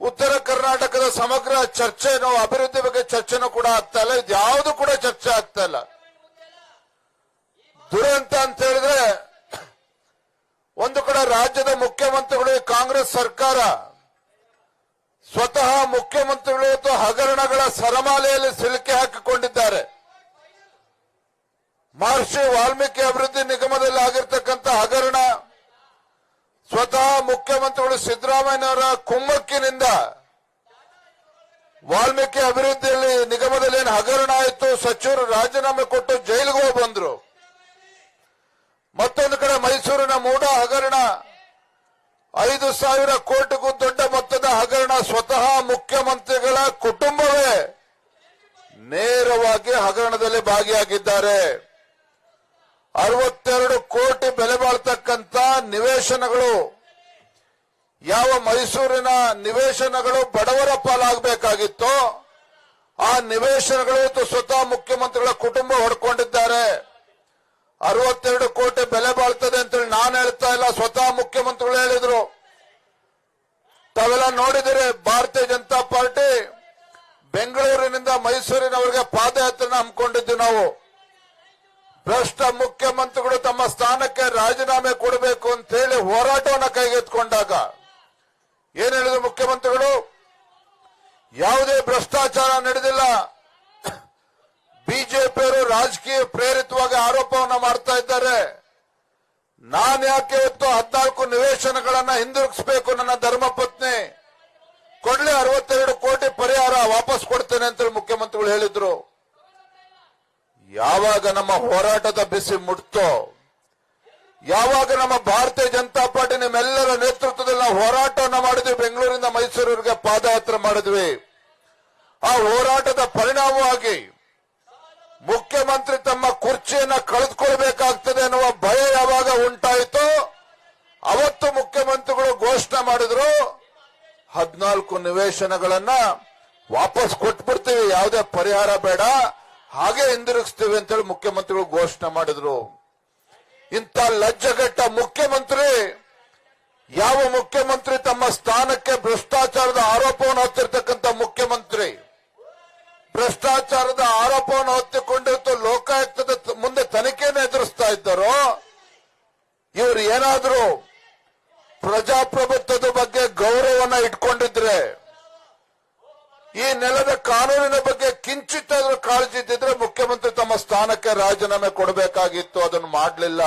ಉತ್ತರ ಕರ್ನಾಟಕದ ಸಮಗ್ರ ಚರ್ಚೆ ಅಭಿವೃದ್ಧಿ ಬಗ್ಗೆ ಚರ್ಚೆನೂ ಕೂಡ ಆಗ್ತಾ ಇಲ್ಲ. ಇದು ಯಾವುದು ಕೂಡ ಚರ್ಚೆ ಆಗ್ತಾ ಇಲ್ಲ. ದುರಂತ ಅಂತ ಹೇಳಿದ್ರೆ, ಒಂದು ಕಡೆ ರಾಜ್ಯದ ಮುಖ್ಯಮಂತ್ರಿಗಳು ಕಾಂಗ್ರೆಸ್ ಸರ್ಕಾರ ಸ್ವತಃ ಮುಖ್ಯಮಂತ್ರಿಗಳು ಇವತ್ತು ಹಗರಣಗಳ ಸರಮಾಲೆಯಲ್ಲಿ ಸಿಲುಕಿ ಹಾಕಿಕೊಂಡಿದ್ದಾರೆ. ಮಹರ್ಷಿ ವಾಲ್ಮೀಕಿ ಅಭಿವೃದ್ಧಿ ನಿಗಮದಲ್ಲಿ ಆಗಿರ್ತಕ್ಕಂಥ ಹಗರಣ, ಸ್ವತಃ ಮುಖ್ಯಮಂತ್ರಿಗಳು ಸಿದ್ದರಾಮಯ್ಯನವರ ಕುಮ್ಮಕ್ಕಿನಿಂದ ವಾಲ್ಮೀಕಿ ಅಭಿವೃದ್ಧಿಯಲ್ಲಿ ನಿಗಮದಲ್ಲಿ ಏನು ಹಗರಣ ಆಯಿತು, ಸಚಿವರು ರಾಜೀನಾಮೆ ಕೊಟ್ಟು ಜೈಲಿಗೆ ಹೋಗಿ ಬಂದ್ರು. ಮತ್ತೊಂದು ಕಡೆ ಮೈಸೂರಿನ ಮೂಡ ಹಗರಣ ಐದು ಸಾವಿರ ಕೋಟಿಗೂ ದೊಡ್ಡ ಮೊತ್ತದ ಹಗರಣ ಸ್ವತಃ ಮುಖ್ಯಮಂತ್ರಿಗಳ ಕುಟುಂಬವೇ ನೇರವಾಗಿ ಹಗರಣದಲ್ಲಿ ಭಾಗಿಯಾಗಿದ್ದಾರೆ. ಅರವತ್ತೆರಡು ಕೋಟಿ ಬೆಲೆ ಬಾಳ್ತಕ್ಕಂತ ನಿವೇಶನಗಳು, ಯಾವ ಮೈಸೂರಿನ ನಿವೇಶನಗಳು ಬಡವರ ಪಾಲಾಗಬೇಕಾಗಿತ್ತೋ, ಆ ನಿವೇಶನಗಳು ಸ್ವತಃ ಮುಖ್ಯಮಂತ್ರಿಗಳ ಕುಟುಂಬ ಹೊಡ್ಕೊಂಡಿದ್ದಾರೆ. ಅರವತ್ತೆರಡು ಕೋಟಿ ಬೆಲೆ ಬಾಳ್ತದೆ ಅಂತೇಳಿ ನಾನು ಹೇಳ್ತಾ ಇಲ್ಲ, ಸ್ವತಃ ಮುಖ್ಯಮಂತ್ರಿಗಳು ಹೇಳಿದ್ರು. ತಾವೆಲ್ಲ ನೋಡಿದಿರಿ, ಭಾರತೀಯ ಜನತಾ ಪಾರ್ಟಿ ಬೆಂಗಳೂರಿನಿಂದ ಮೈಸೂರಿನವರೆಗೆ ಪಾದಯಾತ್ರೆ ಹಮ್ಮಿಕೊಂಡಿದ್ವಿ ನಾವು. ಭ್ರಷ್ಟ ಮುಖ್ಯಮಂತ್ರಿಗಳು ತಮ್ಮ ಸ್ಥಾನಕ್ಕೆ ರಾಜೀನಾಮೆ ಕೊಡಬೇಕು ಅಂತ ಹೇಳಿ ಹೋರಾಟವನ್ನ ಕೈಗೆತ್ಕೊಂಡಾಗ ಏನ್ ಹೇಳಿದ್ರು ಮುಖ್ಯಮಂತ್ರಿಗಳು? ಯಾವುದೇ ಭ್ರಷ್ಟಾಚಾರ ನಡೆದಿಲ್ಲ. ಬಿಜೆಪಿಯವರು ರಾಜಕೀಯ ಪ್ರೇರಿತವಾಗಿ ಆರೋಪವನ್ನ ಮಾಡ್ತಾ ಇದ್ದಾರೆ. ನಾನು ಯಾಕೆ ಇವತ್ತು ಹದಿನಾಲ್ಕು ನಿವೇಶನಗಳನ್ನ ಹಿಂದಿರುಗಿಸಬೇಕು ನನ್ನ ಧರ್ಮಪತ್ನಿ ಕೊಡ್ಲಿ ಅರವತ್ತೆರಡು ಕೋಟಿ ಪರಿಹಾರ ವಾಪಸ್ ಕೊಡ್ತೇನೆ ಅಂತ ಮುಖ್ಯಮಂತ್ರಿಗಳು ಹೇಳಿದ್ರು. ಯಾವಾಗ ನಮ್ಮ ಹೋರಾಟದ ಬಿಸಿ ಮುಟ್ತೋ? ಯಾವಾಗ ನಮ್ಮ ಭಾರತೀಯ ಜನತಾ ಪಾರ್ಟಿ ನಿಮ್ಮೆಲ್ಲರ ನೇತೃತ್ವದಲ್ಲಿ ನಾವು ಹೋರಾಟವನ್ನು ಮಾಡಿದ್ವಿ, ಬೆಂಗಳೂರಿಂದ ಮೈಸೂರಿಗೆ ಪಾದಯಾತ್ರೆ ಮಾಡಿದ್ವಿ. ಆ ಹೋರಾಟದ ಪರಿಣಾಮವಾಗಿ ಮುಖ್ಯಮಂತ್ರಿ ತಮ್ಮ ಕುರ್ಚಿಯನ್ನ ಕಳೆದುಕೊಳ್ಬೇಕಾಗ್ತದೆ ಅನ್ನುವ ಭಯ ಯಾವಾಗ ಉಂಟಾಯಿತು, ಅವತ್ತು ಮುಖ್ಯಮಂತ್ರಿಗಳು ಘೋಷಣೆ ಮಾಡಿದ್ರು, ಹದಿನಾಲ್ಕು ನಿವೇಶನಗಳನ್ನ ವಾಪಸ್ ಕೊಟ್ಬಿಡ್ತೀವಿ, ಯಾವುದೇ ಪರಿಹಾರ ಬೇಡ, ಹಾಗೆ ಹಿಂದಿರುಗಿಸ್ತೀವಿ ಅಂತೇಳಿ ಮುಖ್ಯಮಂತ್ರಿಗಳು ಘೋಷಣೆ ಮಾಡಿದ್ರು. ಇಂಥ ಲಜ್ಜೆಗೆಟ್ಟ ಮುಖ್ಯಮಂತ್ರಿ, ಯಾವ ಮುಖ್ಯಮಂತ್ರಿ ತಮ್ಮ ಸ್ಥಾನಕ್ಕೆ ಭ್ರಷ್ಟಾಚಾರದ ಆರೋಪವನ್ನು ಹೊತ್ತಿರ್ತಕ್ಕಂಥ ಮುಖ್ಯಮಂತ್ರಿ? ಭ್ರಷ್ಟಾಚಾರದ ಆರೋಪವನ್ನು ಹೊತ್ತಿಕೊಂಡಿತ್ತು ಲೋಕಾಯುಕ್ತದ ಮುಂದೆ ತನಿಖೆಯನ್ನು ಎದುರಿಸ್ತಾ ಇದ್ದರು. ಇವರು ಏನಾದರೂ ಪ್ರಜಾಪ್ರಭುತ್ವದ ಬಗ್ಗೆ ಗೌರವನ ಇಟ್ಕೊಂಡಿದ್ರೆ, ಈ ನೆಲದ ಕಾನೂನಿನ ಬಗ್ಗೆ ಕಿಂಚಿತ್ತಾದ್ರೂ ಕಾಳಜಿ ಇದ್ದಿದ್ರೆ ಮುಖ್ಯಮಂತ್ರಿ ತಮ್ಮ ಸ್ಥಾನಕ್ಕೆ ರಾಜೀನಾಮೆ ಕೊಡಬೇಕಾಗಿತ್ತು. ಅದನ್ನು ಮಾಡಲಿಲ್ಲ.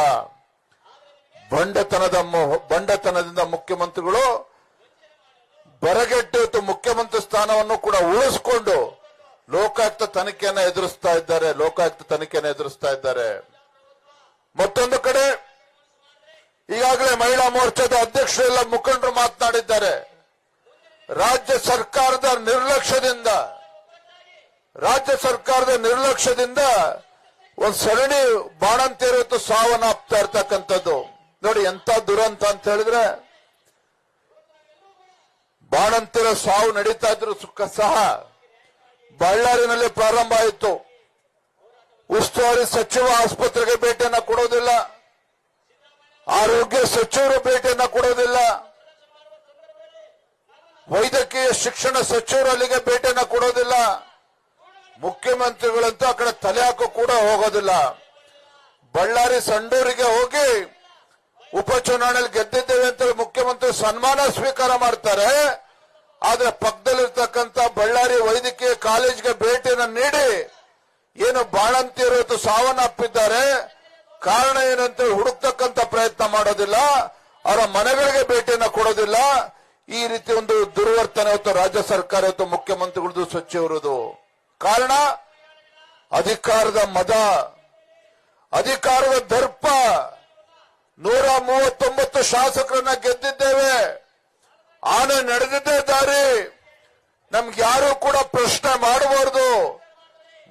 ಬಂಡತನದ ಬಂಡತನದಿಂದ ಮುಖ್ಯಮಂತ್ರಿಗಳು ಬರಗೆಟ್ಟು ಮುಖ್ಯಮಂತ್ರಿ ಸ್ಥಾನವನ್ನು ಕೂಡ ಉಳಿಸಿಕೊಂಡು ಲೋಕಾಯುಕ್ತ ತನಿಖೆಯನ್ನು ಎದುರಿಸ್ತಾ ಇದ್ದಾರೆ, ಲೋಕಾಯುಕ್ತ ತನಿಖೆಯನ್ನು ಎದುರಿಸ್ತಾ ಇದ್ದಾರೆ. ಮತ್ತೊಂದು ಕಡೆ, ಈಗಾಗಲೇ ಮಹಿಳಾ ಮೋರ್ಚಾದ ಅಧ್ಯಕ್ಷರೆಲ್ಲ ಮುಖಂಡರು ಮಾತನಾಡಿದ್ದಾರೆ. ರಾಜ್ಯ ಸರ್ಕಾರದ ನಿರ್ಲಕ್ಷ್ಯದಿಂದ, ರಾಜ್ಯ ಸರ್ಕಾರದ ನಿರ್ಲಕ್ಷ್ಯದಿಂದ ಒಂದು ಸರಣಿ ಬಾಣಂತಿಯರು ಸಾವನ್ನಾಪ್ತಾ ಸಾವನ್ನಪ್ತಾ ಇರ್ತಕ್ಕಂಥದ್ದು. ನೋಡಿ ಎಂತ ದುರಂತ ಅಂತ ಹೇಳಿದ್ರೆ ಬಾಣಂತಿರ ಸಾವು ನಡೀತಾ ಇದ್ರು ಸುಖ ಸಹ. ಬಳ್ಳಾರಿನಲ್ಲಿ ಪ್ರಾರಂಭ ಆಯಿತು. ಉಸ್ತುವಾರಿ ಸಚಿವ ಆಸ್ಪತ್ರೆಗೆ ಭೇಟಿಯನ್ನ ಕೊಡೋದಿಲ್ಲ. ಆರೋಗ್ಯ ಸಚಿವರು ಭೇಟಿಯನ್ನ ಕೊಡೋದಿಲ್ಲ. ವೈದ್ಯಕೀಯ ಶಿಕ್ಷಣ ಸಚಿವರು ಅಲ್ಲಿಗೆ ಭೇಟಿಯನ್ನ ಕೊಡೋದಿಲ್ಲ. ಮುಖ್ಯಮಂತ್ರಿಗಳಂತೂ ಆ ಕಡೆ ತಲೆ ಹಾಕೋ ಕೂಡ ಹೋಗೋದಿಲ್ಲ. ಬಳ್ಳಾರಿ ಸಂಡೂರಿಗೆ ಹೋಗಿ ಉಪಚುನಾವಣೆಯಲ್ಲಿ ಗೆದ್ದಿದ್ದೇವೆ ಅಂತೇಳಿ ಮುಖ್ಯಮಂತ್ರಿ ಸನ್ಮಾನ ಸ್ವೀಕಾರ ಮಾಡ್ತಾರೆ. ಆದ್ರೆ ಪಕ್ಕದಲ್ಲಿರ್ತಕ್ಕಂಥ ಬಳ್ಳಾರಿ ವೈದ್ಯಕೀಯ ಕಾಲೇಜ್ಗೆ ಭೇಟಿಯನ್ನು ನೀಡಿ ಏನು ಬಾಣಂತಿಯರು ಸಾವನ್ನಪ್ಪಿದ್ದಾರೆ. ಕಾರಣ ಏನಂತ ಹುಡುಕ್ತಕ್ಕಂಥ ಪ್ರಯತ್ನ ಮಾಡೋದಿಲ್ಲ. ಅವರ ಮನೆಗಳಿಗೆ ಭೇಟಿಯನ್ನು ಕೊಡೋದಿಲ್ಲ. ಈ ರೀತಿ ಒಂದು ದುರ್ವರ್ತನೆ ಇವತ್ತು ರಾಜ್ಯ ಸರ್ಕಾರ ಇವತ್ತು ಮುಖ್ಯಮಂತ್ರಿಗಳದು ಸಚಿವರದು ಕಾರಣ ಅಧಿಕಾರದ ಮದ, ಅಧಿಕಾರದ ದರ್ಪ. ನೂರ ಮೂವತ್ತೊಂಬತ್ತು ಶಾಸಕರನ್ನ ಗೆದ್ದಿದ್ದೇವೆ. ಆನೆ ನಡೆದಿದ್ದೇ ದಾರಿ. ನಮ್ಗೆ ಯಾರು ಕೂಡ ಪ್ರಶ್ನೆ ಮಾಡಬಾರ್ದು.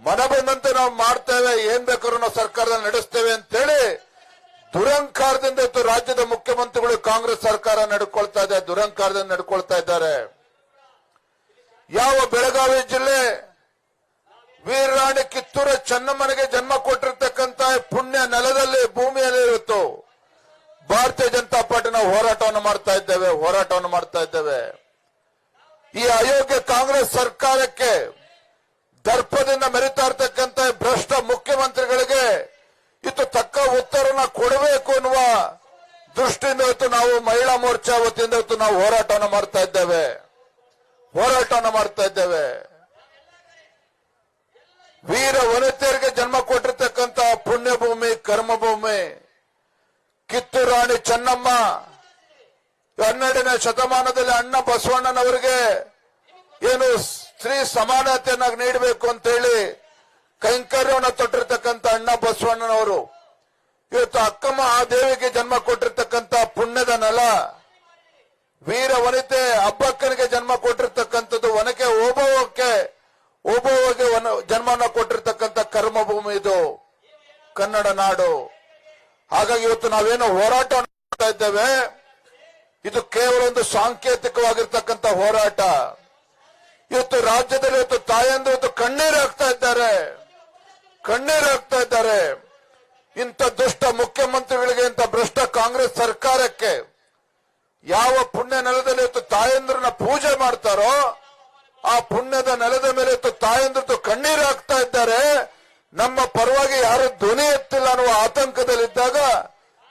ಮನ ಬಂದಂತೆ ನಾವು ಮಾಡ್ತೇವೆ, ಏನ್ ಬೇಕಾದ್ರೂ ನಾವು ಸರ್ಕಾರದಲ್ಲಿ ನಡೆಸ್ತೇವೆ ಅಂತೇಳಿ ದುರಂಕಾರದಿಂದ ಇವತ್ತು ರಾಜ್ಯದ ಮುಖ್ಯಮಂತ್ರಿಗಳು, ಕಾಂಗ್ರೆಸ್ ಸರ್ಕಾರ ನಡ್ಕೊಳ್ತಾ ಇದೆ ದುರಂಕಾರದಿಂದ ನಡ್ಕೊಳ್ತಾ ಇದ್ದಾರೆ. ಯಾವ ಬೆಳಗಾವಿ ಜಿಲ್ಲೆ ವೀರರಾಣಿ ಕಿತ್ತೂರ ಚೆನ್ನಮ್ಮನಿಗೆ ಜನ್ಮ ಕೊಟ್ಟಿರ್ತಕ್ಕಂತ ಪುಣ್ಯ ನೆಲದಲ್ಲಿ ಭೂಮಿಯಲ್ಲಿ ಇವತ್ತು ಭಾರತೀಯ ಜನತಾ ಪಾರ್ಟಿ ನಾವು ಹೋರಾಟವನ್ನು ಮಾಡ್ತಾ ಇದ್ದೇವೆ, ಹೋರಾಟವನ್ನು ಮಾಡ್ತಾ ಇದ್ದೇವೆ. ಈ ಅಯೋಗ್ಯ ಕಾಂಗ್ರೆಸ್ ಸರ್ಕಾರಕ್ಕೆ ದರ್ಪದಿಂದ ಮೆರಿತಾ ಇರ್ತಕ್ಕಂಥ ಭ್ರಷ್ಟ ಮುಖ್ಯಮಂತ್ರಿಗಳಿಗೆ ಇತ್ತು ತಕ್ಕ ಉತ್ತರನ ಕೊಡಬೇಕು ಅನ್ನುವ ದೃಷ್ಟಿಯಿಂದ ಇವತ್ತು ನಾವು ಮಹಿಳಾ ಮೋರ್ಚಾ ವತಿಯಿಂದ ಇವತ್ತು ನಾವು ಹೋರಾಟವನ್ನು ಮಾಡ್ತಾ ಇದ್ದೇವೆ. ಹೋರಾಟವನ್ನು ಮಾಡ್ತಾ ಇದ್ದೇವೆ. ವೀರ ವನಿತೆಯರಿಗೆ ಜನ್ಮ ಕೊಟ್ಟಿರ್ತಕ್ಕಂಥ ಪುಣ್ಯಭೂಮಿ, ಕರ್ಮಭೂಮಿ ಕಿತ್ತೂರು ರಾಣಿ ಚೆನ್ನಮ್ಮ, ಹನ್ನೆರಡನೇ ಶತಮಾನದಲ್ಲಿ ಅಣ್ಣ ಬಸವಣ್ಣನವರಿಗೆ ಏನು ಸ್ತ್ರೀ ಸಮಾನತೆಯನ್ನ ನೀಡಬೇಕು ಅಂತ ಹೇಳಿ ಕೈಂಕರ್ಯವನ್ನು ತೊಟ್ಟಿರ್ತಕ್ಕಂಥ ಅಣ್ಣ ಬಸವಣ್ಣನವರು. ಇವತ್ತು ಅಕ್ಕಮ್ಮ ಆ ದೇವಿಗೆ ಜನ್ಮ ಕೊಟ್ಟಿರ್ತಕ್ಕಂಥ ಪುಣ್ಯದ ನೆಲ, ವೀರ ವನಿತೆ ಹಬ್ಬಕ್ಕನಿಗೆ ಜನ್ಮ ಕೊಟ್ಟಿರ್ತಕ್ಕಂಥದ್ದು ಒನಕೆ ಓಬವ್ವಕ್ಕೆ ಓಬವ್ವಗೆ ಜನ್ಮನ ಕೊಟ್ಟಿರ್ತಕ್ಕಂಥ ಕರ್ಮಭೂಮಿ ಇದು, ಕನ್ನಡ ನಾಡು. ಹಾಗಾಗಿ ಇವತ್ತು ನಾವೇನು ಹೋರಾಟ ಮಾಡ್ತಾ ಇದ್ದೇವೆ. ಇದು ಕೇವಲ ಒಂದು ಸಾಂಕೇತಿಕವಾಗಿರ್ತಕ್ಕಂಥ ಹೋರಾಟ. ಇವತ್ತು ರಾಜ್ಯದಲ್ಲಿ ಇವತ್ತು ತಾಯಂದ್ರೆ ಇವತ್ತು ಕಣ್ಣೀರು ಹಾಕ್ತಾ ಇದ್ದಾರೆ. ಕಣ್ಣೀರು ಹಾಕ್ತಾ ಇದ್ದಾರೆ. ಇಂಥ ದುಷ್ಟ ಮುಖ್ಯಮಂತ್ರಿಗಳಿಗೆ, ಇಂಥ ಭ್ರಷ್ಟ ಕಾಂಗ್ರೆಸ್ ಸರ್ಕಾರಕ್ಕೆ ಯಾವ ಪುಣ್ಯ ನೆಲದಲ್ಲಿ ಇವತ್ತು ತಾಯಂದ್ರನ್ನ ಪೂಜೆ ಮಾಡ್ತಾರೋ, ಆ ಪುಣ್ಯದ ನೆಲದ ಮೇಲೆ ಇವತ್ತು ತಾಯಂದ್ರದ್ದು ಕಣ್ಣೀರು ಹಾಕ್ತಾ ಇದ್ದಾರೆ. ನಮ್ಮ ಪರವಾಗಿ ಯಾರು ಧ್ವನಿ ಎತ್ತಿಲ್ಲ ಅನ್ನುವ ಆತಂಕದಲ್ಲಿದ್ದಾಗ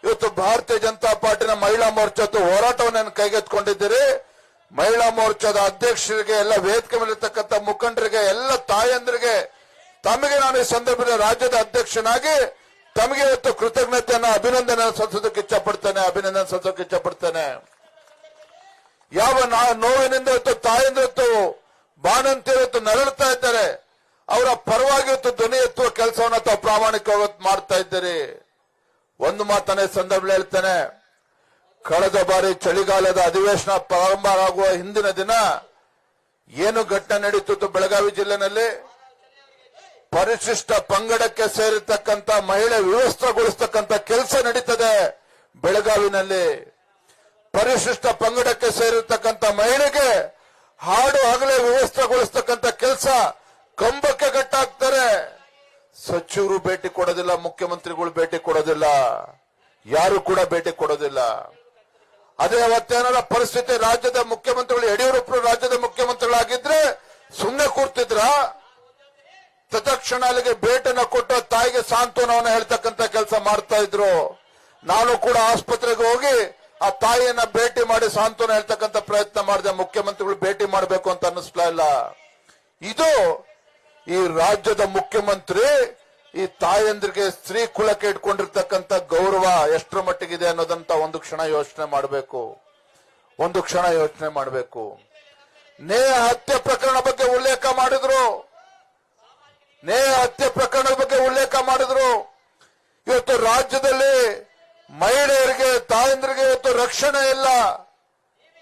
ಇವತ್ತು ಭಾರತೀಯ ಜನತಾ ಪಾರ್ಟಿನ ಮಹಿಳಾ ಮೋರ್ಚಾದ ಹೋರಾಟವನ್ನು ಕೈಗೆತ್ತಿಕೊಂಡಿದ್ದೀರಿ. ಮಹಿಳಾ ಮೋರ್ಚಾದ ಅಧ್ಯಕ್ಷರಿಗೆ, ಎಲ್ಲ ವೇದಿಕೆ ಮೇಲಿರ್ತಕ್ಕಂಥ ಮುಖಂಡರಿಗೆ, ಎಲ್ಲ ತಾಯಂದ್ರಿಗೆ ತಮಗೆ ನಾನು ಈ ಸಂದರ್ಭದಲ್ಲಿ ರಾಜ್ಯದ ಅಧ್ಯಕ್ಷನಾಗಿ ತಮಗೆ ಇವತ್ತು ಕೃತಜ್ಞತೆಯನ್ನ ಅಭಿನಂದನೆ ಸಲ್ಲಿಸೋದಕ್ಕೆ ಇಚ್ಛಪಡ್ತೇನೆ ಅಭಿನಂದನೆ ಸಲ್ಲಿಸೋಕೆ ಇಚ್ಛಪಡ್ತೇನೆ. ಯಾವ ನೋವಿನಿಂದ ಇವತ್ತು ಬಾಣಂತಿ ಇವತ್ತು ನರಳುತ್ತಾ ಇದ್ದಾರೆ. ಅವರ ಪರವಾಗಿ ಇವತ್ತು ಧ್ವನಿ ಎತ್ತುವ ಕೆಲಸವನ್ನು ತಾವು ಪ್ರಾಮಾಣಿಕವಾಗಿ ಮಾಡ್ತಾ ಇದ್ದೀರಿ. ಒಂದು ಮಾತನ್ನೇ ಸಂದರ್ಭದಲ್ಲಿ ಹೇಳ್ತೇನೆ. ಕಳೆದ ಬಾರಿ ಚಳಿಗಾಲದ ಅಧಿವೇಶನ ಪ್ರಾರಂಭ ಆಗುವ ಹಿಂದಿನ ದಿನ ಏನು ಘಟನೆ ನಡೀತಿತ್ತು ಬೆಳಗಾವಿ ಜಿಲ್ಲೆನಲ್ಲಿ? ಪರಿಶಿಷ್ಟ ಪಂಗಡಕ್ಕೆ ಸೇರಿರ್ತಕ್ಕಂಥ ಮಹಿಳೆ ವ್ಯವಸ್ಥೆಗೊಳಿಸ್ತಕ್ಕಂಥ ಕೆಲಸ ನಡೀತದೆ ಬೆಳಗಾವಿನಲ್ಲಿ. ಪರಿಶಿಷ್ಟ ಪಂಗಡಕ್ಕೆ ಸೇರಿರ್ತಕ್ಕಂಥ ಮಹಿಳೆಗೆ ಹಾಡು, ಹಗಲೇ ವ್ಯವಸ್ಥೆಗೊಳಿಸ್ತಕ್ಕಂಥ ಕೆಲಸ ಕಂಬಕ್ಕೆ ಗಟ್ಟಾಗ್ತಾರೆ ಸಚಿವರು ಭೇಟಿ ಕೊಡೋದಿಲ್ಲ, ಮುಖ್ಯಮಂತ್ರಿಗಳು ಭೇಟಿ ಕೊಡೋದಿಲ್ಲ, ಯಾರು ಕೂಡ ಭೇಟಿ ಕೊಡೋದಿಲ್ಲ. ಅದೇ ಅವತ್ತೇನಾರ ಪರಿಸ್ಥಿತಿ ರಾಜ್ಯದ ಮುಖ್ಯಮಂತ್ರಿಗಳು ಯಡಿಯೂರಪ್ಪರು ರಾಜ್ಯದ ಮುಖ್ಯಮಂತ್ರಿಗಳಾಗಿದ್ರೆ ಸುಮ್ಮನೆ ಕೂರ್ತಿದ್ರ. ತತ್ಕ್ಷಣ ಅಲ್ಲಿಗೆ ಭೇಟಿನ ಕೊಟ್ಟು ತಾಯಿಗೆ ಸಾಂತ್ವನವನ್ನು ಹೇಳ್ತಕ್ಕಂತ ಕೆಲಸ ಮಾಡ್ತಾ ಇದ್ರು. ನಾನು ಕೂಡ ಆಸ್ಪತ್ರೆಗೆ ಹೋಗಿ ಆ ತಾಯಿಯನ್ನ ಭೇಟಿ ಮಾಡಿ ಸಾಂತ್ವನ ಹೇಳ್ತಕ್ಕಂತ ಪ್ರಯತ್ನ ಮಾಡಿದೆ. ಮುಖ್ಯಮಂತ್ರಿಗಳು ಭೇಟಿ ಮಾಡಬೇಕು ಅಂತ ಅನ್ನಿಸ್ಲಾ ಇಲ್ಲ. ಇದು ಈ ರಾಜ್ಯದ ಮುಖ್ಯಮಂತ್ರಿ ಈ ತಾಯಂದ್ರಿಗೆ ಸ್ತ್ರೀ ಕುಲಕ್ಕೆ ಇಟ್ಕೊಂಡಿರ್ತಕ್ಕಂಥ ಗೌರವ ಎಷ್ಟರ ಮಟ್ಟಿಗಿದೆ ಅನ್ನೋದಂತ ಒಂದು ಕ್ಷಣ ಯೋಚನೆ ಮಾಡಬೇಕು. ಒಂದು ಕ್ಷಣ ಯೋಚನೆ ಮಾಡಬೇಕು. ನೇ ಹತ್ಯೆ ಪ್ರಕರಣ ಬಗ್ಗೆ ಉಲ್ಲೇಖ ಮಾಡಿದ್ರು. ನೇ ಹತ್ಯೆ ಪ್ರಕರಣದ ಬಗ್ಗೆ ಉಲ್ಲೇಖ ಮಾಡಿದ್ರು. ಇವತ್ತು ರಾಜ್ಯದಲ್ಲಿ ಮಹಿಳೆಯರಿಗೆ, ತಾಯಂದ್ರಿಗೆ ಇವತ್ತು ರಕ್ಷಣೆ ಇಲ್ಲ.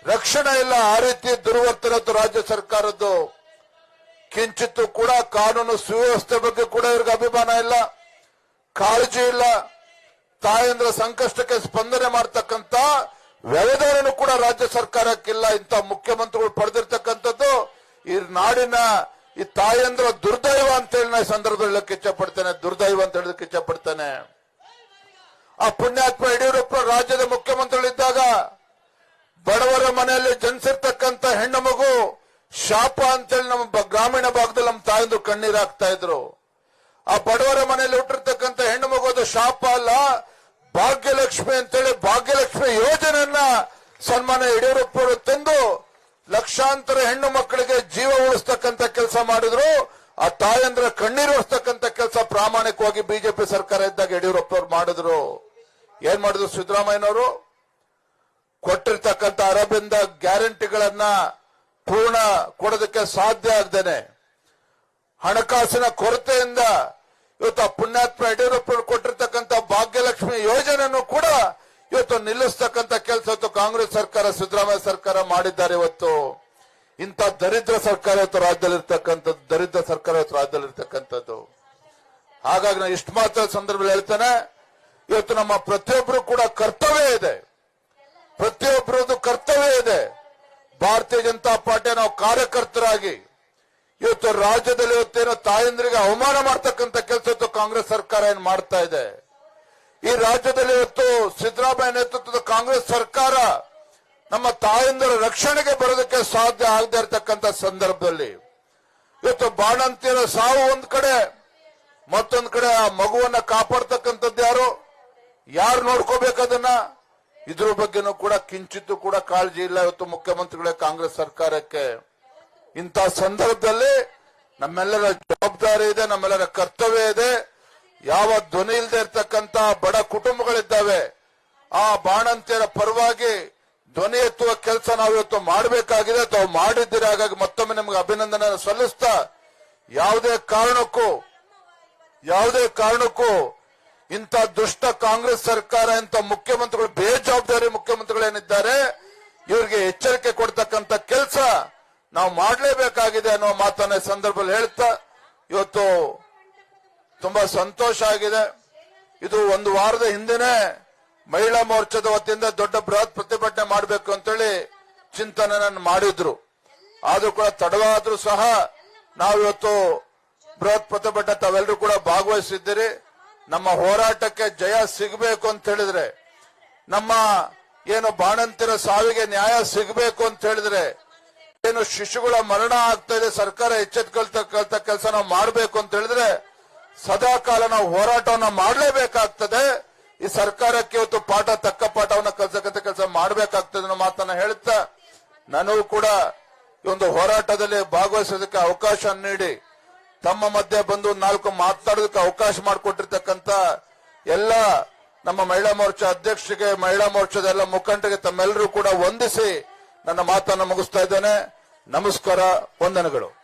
ರಕ್ಷಣೆ ಇಲ್ಲ. ಆ ರೀತಿ ದುರ್ವರ್ತನೆ ರಾಜ್ಯ ಸರ್ಕಾರದ್ದು. ಕಿಂಚಿತ್ತು ಕೂಡ ಕಾನೂನು ಸುವ್ಯವಸ್ಥೆ ಬಗ್ಗೆ ಕೂಡ ಇವ್ರಿಗೆ ಅಭಿಮಾನ ಇಲ್ಲ. ಕಾಳಜಿ ಇಲ್ಲ. ತಾಯಂದ್ರ ಸಂಕಷ್ಟಕ್ಕೆ ಸ್ಪಂದನೆ ಮಾಡತಕ್ಕಂತ ವ್ಯವಧಾನ ಕೂಡ ರಾಜ್ಯ ಸರ್ಕಾರಕ್ಕಿಲ್ಲ. ಇಂಥ ಮುಖ್ಯಮಂತ್ರಿಗಳು ಪಡೆದಿರ್ತಕ್ಕಂಥದ್ದು ಈ ನಾಡಿನ ಈ ತಾಯಂದ್ರ ದುರ್ದೈವ ಅಂತ ಹೇಳಿ ನಾ ಸಂದರ್ಭದಲ್ಲಿ ಹೇಳಕ್ಕೆ ಇಚ್ಛಪಡ್ತೇನೆ. ದುರ್ದೈವ ಅಂತ ಹೇಳೋದಕ್ಕೆ ಇಚ್ಛಪಡ್ತೇನೆ. ಆ ಪುಣ್ಯಾತ್ಮ ಯಡಿಯೂರಪ್ಪ ರಾಜ್ಯದ ಮುಖ್ಯಮಂತ್ರಿಗಳಿದ್ದಾಗ ಬಡವರ ಮನೆಯಲ್ಲಿ ಜನಿಸಿರ್ತಕ್ಕಂಥ ಹೆಣ್ಣು ಮಗು ಶಾಪ ಅಂತೇಳಿ ನಮ್ಮ ಗ್ರಾಮೀಣ ಭಾಗದಲ್ಲಿ ನಮ್ಮ ತಾಯಂದು ಕಣ್ಣೀರ್ ಹಾಕ್ತಾ ಇದ್ರು. ಆ ಬಡವರ ಮನೆಯಲ್ಲಿ ಹುಟ್ಟಿರ್ತಕ್ಕಂಥ ಹೆಣ್ಣು ಮಗುವುದು ಶಾಪ ಅಲ್ಲ. ಭಾಗ್ಯಲಕ್ಷ್ಮಿ ಅಂತೇಳಿ ಭಾಗ್ಯಲಕ್ಷ್ಮಿ ಯೋಜನೆಯನ್ನ ಸನ್ಮಾನ ಯಡಿಯೂರಪ್ಪ ಅವರು ತಂದು ಲಕ್ಷಾಂತರ ಹೆಣ್ಣು ಮಕ್ಕಳಿಗೆ ಜೀವ ಉಳಿಸ್ತಕ್ಕಂಥ ಕೆಲಸ ಮಾಡಿದ್ರು. ಆ ತಾಯಂದ್ರ ಕಣ್ಣೀರು ಕೆಲಸ ಕೆಲಸ ಪ್ರಾಮಾಣಿಕವಾಗಿ ಬಿಜೆಪಿ ಸರ್ಕಾರ ಇದ್ದಾಗ ಯಡಿಯೂರಪ್ಪ ಅವ್ರು ಮಾಡಿದ್ರು. ಏನ್ ಮಾಡಿದ್ರು ಸಿದ್ದರಾಮಯ್ಯನವರು? ಕೊಟ್ಟಿರ್ತಕ್ಕಂಥ ಅರಬಿಂದ ಗ್ಯಾರಂಟಿಗಳನ್ನ ಪೂರ್ಣ ಕೊಡೋದಕ್ಕೆ ಸಾಧ್ಯ ಆಗ್ದೇನೆ. ಹಣಕಾಸಿನ ಕೊರತೆಯಿಂದ ಇವತ್ತು ಆ ಪುಣ್ಯಾತ್ಮ ಯಡಿಯೂರಪ್ಪ ಕೊಟ್ಟಿರ್ತಕ್ಕಂತ ಭಾಗ್ಯಲಕ್ಷ್ಮಿ ಯೋಜನೆಯನ್ನು ಕೂಡ ಇವತ್ತು ನಿಲ್ಲಿಸ್ತಕ್ಕಂಥ ಕೆಲಸ ಇವತ್ತು ಕಾಂಗ್ರೆಸ್ ಸರ್ಕಾರ, ಸಿದ್ದರಾಮಯ್ಯ ಸರ್ಕಾರ ಮಾಡಿದ್ದಾರೆ ಇವತ್ತು. ಇಂಥ ದರಿದ್ರ ಸರ್ಕಾರ ಇವತ್ತು ರಾಜ್ಯದಲ್ಲಿರ್ತಕ್ಕಂಥದ್ದು, ದರಿದ್ರ ಸರ್ಕಾರ ಇವತ್ತು ರಾಜ್ಯದಲ್ಲಿರ್ತಕ್ಕಂಥದ್ದು. ಹಾಗಾಗಿ ನಾನು ಇಷ್ಟು ಮಾತ್ರ ಸಂದರ್ಭದಲ್ಲಿ ಹೇಳ್ತೇನೆ, ಇವತ್ತು ನಮ್ಮ ಪ್ರತಿಯೊಬ್ಬರು ಕೂಡ ಕರ್ತವ್ಯ ಇದೆ. ಪ್ರತಿಯೊಬ್ಬರದ್ದು ಕರ್ತವ್ಯ ಇದೆ. ಭಾರತೀಯ ಜನತಾ ಪಾರ್ಟಿಯ ನಾವು ಕಾರ್ಯಕರ್ತರಾಗಿ ಇವತ್ತು ರಾಜ್ಯದಲ್ಲಿ ಇವತ್ತೇನೋ ತಾಯಂದ್ರಿಗೆ ಅವಮಾನ ಮಾಡ್ತಕ್ಕಂಥ ಕೆಲಸ ಇವತ್ತು ಕಾಂಗ್ರೆಸ್ ಸರ್ಕಾರ ಏನ್ ಮಾಡ್ತಾ ಇದೆ? ಈ ರಾಜ್ಯದಲ್ಲಿ ಇವತ್ತು ಸಿದ್ದರಾಮಯ್ಯ ನೇತೃತ್ವದ ಕಾಂಗ್ರೆಸ್ ಸರ್ಕಾರ ನಮ್ಮ ತಾಯಂದಿರ ರಕ್ಷಣೆಗೆ ಬರೋದಕ್ಕೆ ಸಾಧ್ಯ ಆಗದೆ ಇರತಕ್ಕಂಥ ಸಂದರ್ಭದಲ್ಲಿ ಇವತ್ತು ಬಾಣಂತಿಯರ ಸಾವು ಒಂದ್ ಕಡೆ, ಮತ್ತೊಂದ್ ಕಡೆ ಆ ಮಗುವನ್ನ ಕಾಪಾಡ್ತಕ್ಕಂಥದ್ದು ಯಾರು? ಯಾರು ನೋಡ್ಕೋಬೇಕದನ್ನ ಇದ್ರ ಬಗ್ಗೆನೂ ಕೂಡ ಕಿಂಚಿತ್ತು ಕೂಡ ಕಾಳಜಿ ಇಲ್ಲ ಇವತ್ತು ಮುಖ್ಯಮಂತ್ರಿಗಳೇ ಕಾಂಗ್ರೆಸ್ ಸರ್ಕಾರಕ್ಕೆ. ಇಂಥ ಸಂದರ್ಭದಲ್ಲಿ ನಮ್ಮೆಲ್ಲರ ಜವಾಬ್ದಾರಿ ಇದೆ, ನಮ್ಮೆಲ್ಲರ ಕರ್ತವ್ಯ ಇದೆ. ಯಾವ ಧ್ವನಿ ಇಲ್ಲದೆ ಇರ್ತಕ್ಕಂತ ಬಡ ಕುಟುಂಬಗಳಿದ್ದಾವೆ, ಆ ಬಾಣಂತಿಯರ ಪರವಾಗಿ ಧ್ವನಿ ಎತ್ತುವ ಕೆಲಸ ನಾವು ಇವತ್ತು ಮಾಡಬೇಕಾಗಿದೆ. ತಾವು ಮಾಡಿದ್ದೀರಿ, ಹಾಗಾಗಿ ಮತ್ತೊಮ್ಮೆ ನಿಮಗೆ ಅಭಿನಂದನೆ ಸಲ್ಲಿಸ್ತಾ, ಯಾವುದೇ ಕಾರಣಕ್ಕೂ ಯಾವುದೇ ಕಾರಣಕ್ಕೂ ಇಂಥ ದುಷ್ಟ ಕಾಂಗ್ರೆಸ್ ಸರ್ಕಾರ, ಇಂಥ ಮುಖ್ಯಮಂತ್ರಿಗಳು, ಬೇಜವಾಬ್ದಾರಿ ಮುಖ್ಯಮಂತ್ರಿಗಳೇನಿದ್ದಾರೆ ಇವರಿಗೆ ಎಚ್ಚರಿಕೆ ಕೊಡ್ತಕ್ಕಂಥ ಕೆಲಸ ನಾವು ಮಾಡಲೇಬೇಕಾಗಿದೆ ಅನ್ನೋ ಮಾತನ್ನ ಸಂದರ್ಭದಲ್ಲಿ ಹೇಳ್ತಾ, ಇವತ್ತು ತುಂಬಾ ಸಂತೋಷ ಆಗಿದೆ. ಇದು ಒಂದು ವಾರದ ಹಿಂದೆನೆ ಮಹಿಳಾ ಮೋರ್ಚಾದ ವತಿಯಿಂದ ದೊಡ್ಡ ಬೃಹತ್ ಪ್ರತಿಭಟನೆ ಮಾಡಬೇಕು ಅಂತೇಳಿ ಚಿಂತನೆ ಮಾಡಿದ್ರು. ಆದ್ರೂ ಕೂಡ ತಡವಾದ್ರೂ ಸಹ ನಾವಿವತ್ತು ಬೃಹತ್ ಪ್ರತಿಭಟನೆ ತಾವೆಲ್ಲರೂ ಕೂಡ ಭಾಗವಹಿಸಿದ್ದೀರಿ. ನಮ್ಮ ಹೋರಾಟಕ್ಕೆ ಜಯ ಸಿಗಬೇಕು ಅಂತ ಹೇಳಿದ್ರೆ, ನಮ್ಮ ಏನು ಬಾಣಂತಿರ ಸಾವಿಗೆ ನ್ಯಾಯ ಸಿಗಬೇಕು ಅಂತ ಹೇಳಿದ್ರೆ, ಏನು ಶಿಶುಗಳ ಮರಣ ಆಗ್ತಾ ಇದೆ, ಸರ್ಕಾರ ಎಚ್ಚೆತ್ಕೊಳ್ತಕ್ಕಂಥ ಕೆಲಸ ನಾವು ಮಾಡಬೇಕು ಅಂತ ಹೇಳಿದ್ರೆ ಸದಾ ಕಾಲ ನಾವು ಹೋರಾಟವನ್ನ ಮಾಡಲೇಬೇಕಾಗ್ತದೆ. ಈ ಸರ್ಕಾರಕ್ಕೆ ಇವತ್ತು ಪಾಠ, ತಕ್ಕ ಪಾಠವನ್ನ ಕಲ್ಸಕ್ಕಂಥ ಕೆಲಸ ಮಾಡಬೇಕಾಗ್ತದೆ ಅನ್ನೋ ಮಾತನ್ನ ಹೇಳ್ತಾ ನನಗೂ ಕೂಡ ಒಂದು ಹೋರಾಟದಲ್ಲಿ ಭಾಗವಹಿಸೋದಕ್ಕೆ ಅವಕಾಶ ನೀಡಿ ತಮ್ಮ ಮಧ್ಯೆ ಬಂದು ನಾಲ್ಕು ಮಾತಾಡೋದಕ್ಕೆ ಅವಕಾಶ ಮಾಡಿಕೊಟ್ಟಿರ್ತಕ್ಕಂಥ ಎಲ್ಲ ನಮ್ಮ ಮಹಿಳಾ ಮೋರ್ಚಾ ಅಧ್ಯಕ್ಷರಿಗೆ, ಮಹಿಳಾ ಮೋರ್ಚಾದ ಎಲ್ಲ ಮುಖಂಡರಿಗೆ ತಮ್ಮೆಲ್ಲರೂ ಕೂಡ ವಂದಿಸಿ ನನ್ನ ಮಾತನ್ನು ಮುಗಿಸ್ತಾ ಇದ್ದೇನೆ. ನಮಸ್ಕಾರ, ವಂದನೆಗಳು.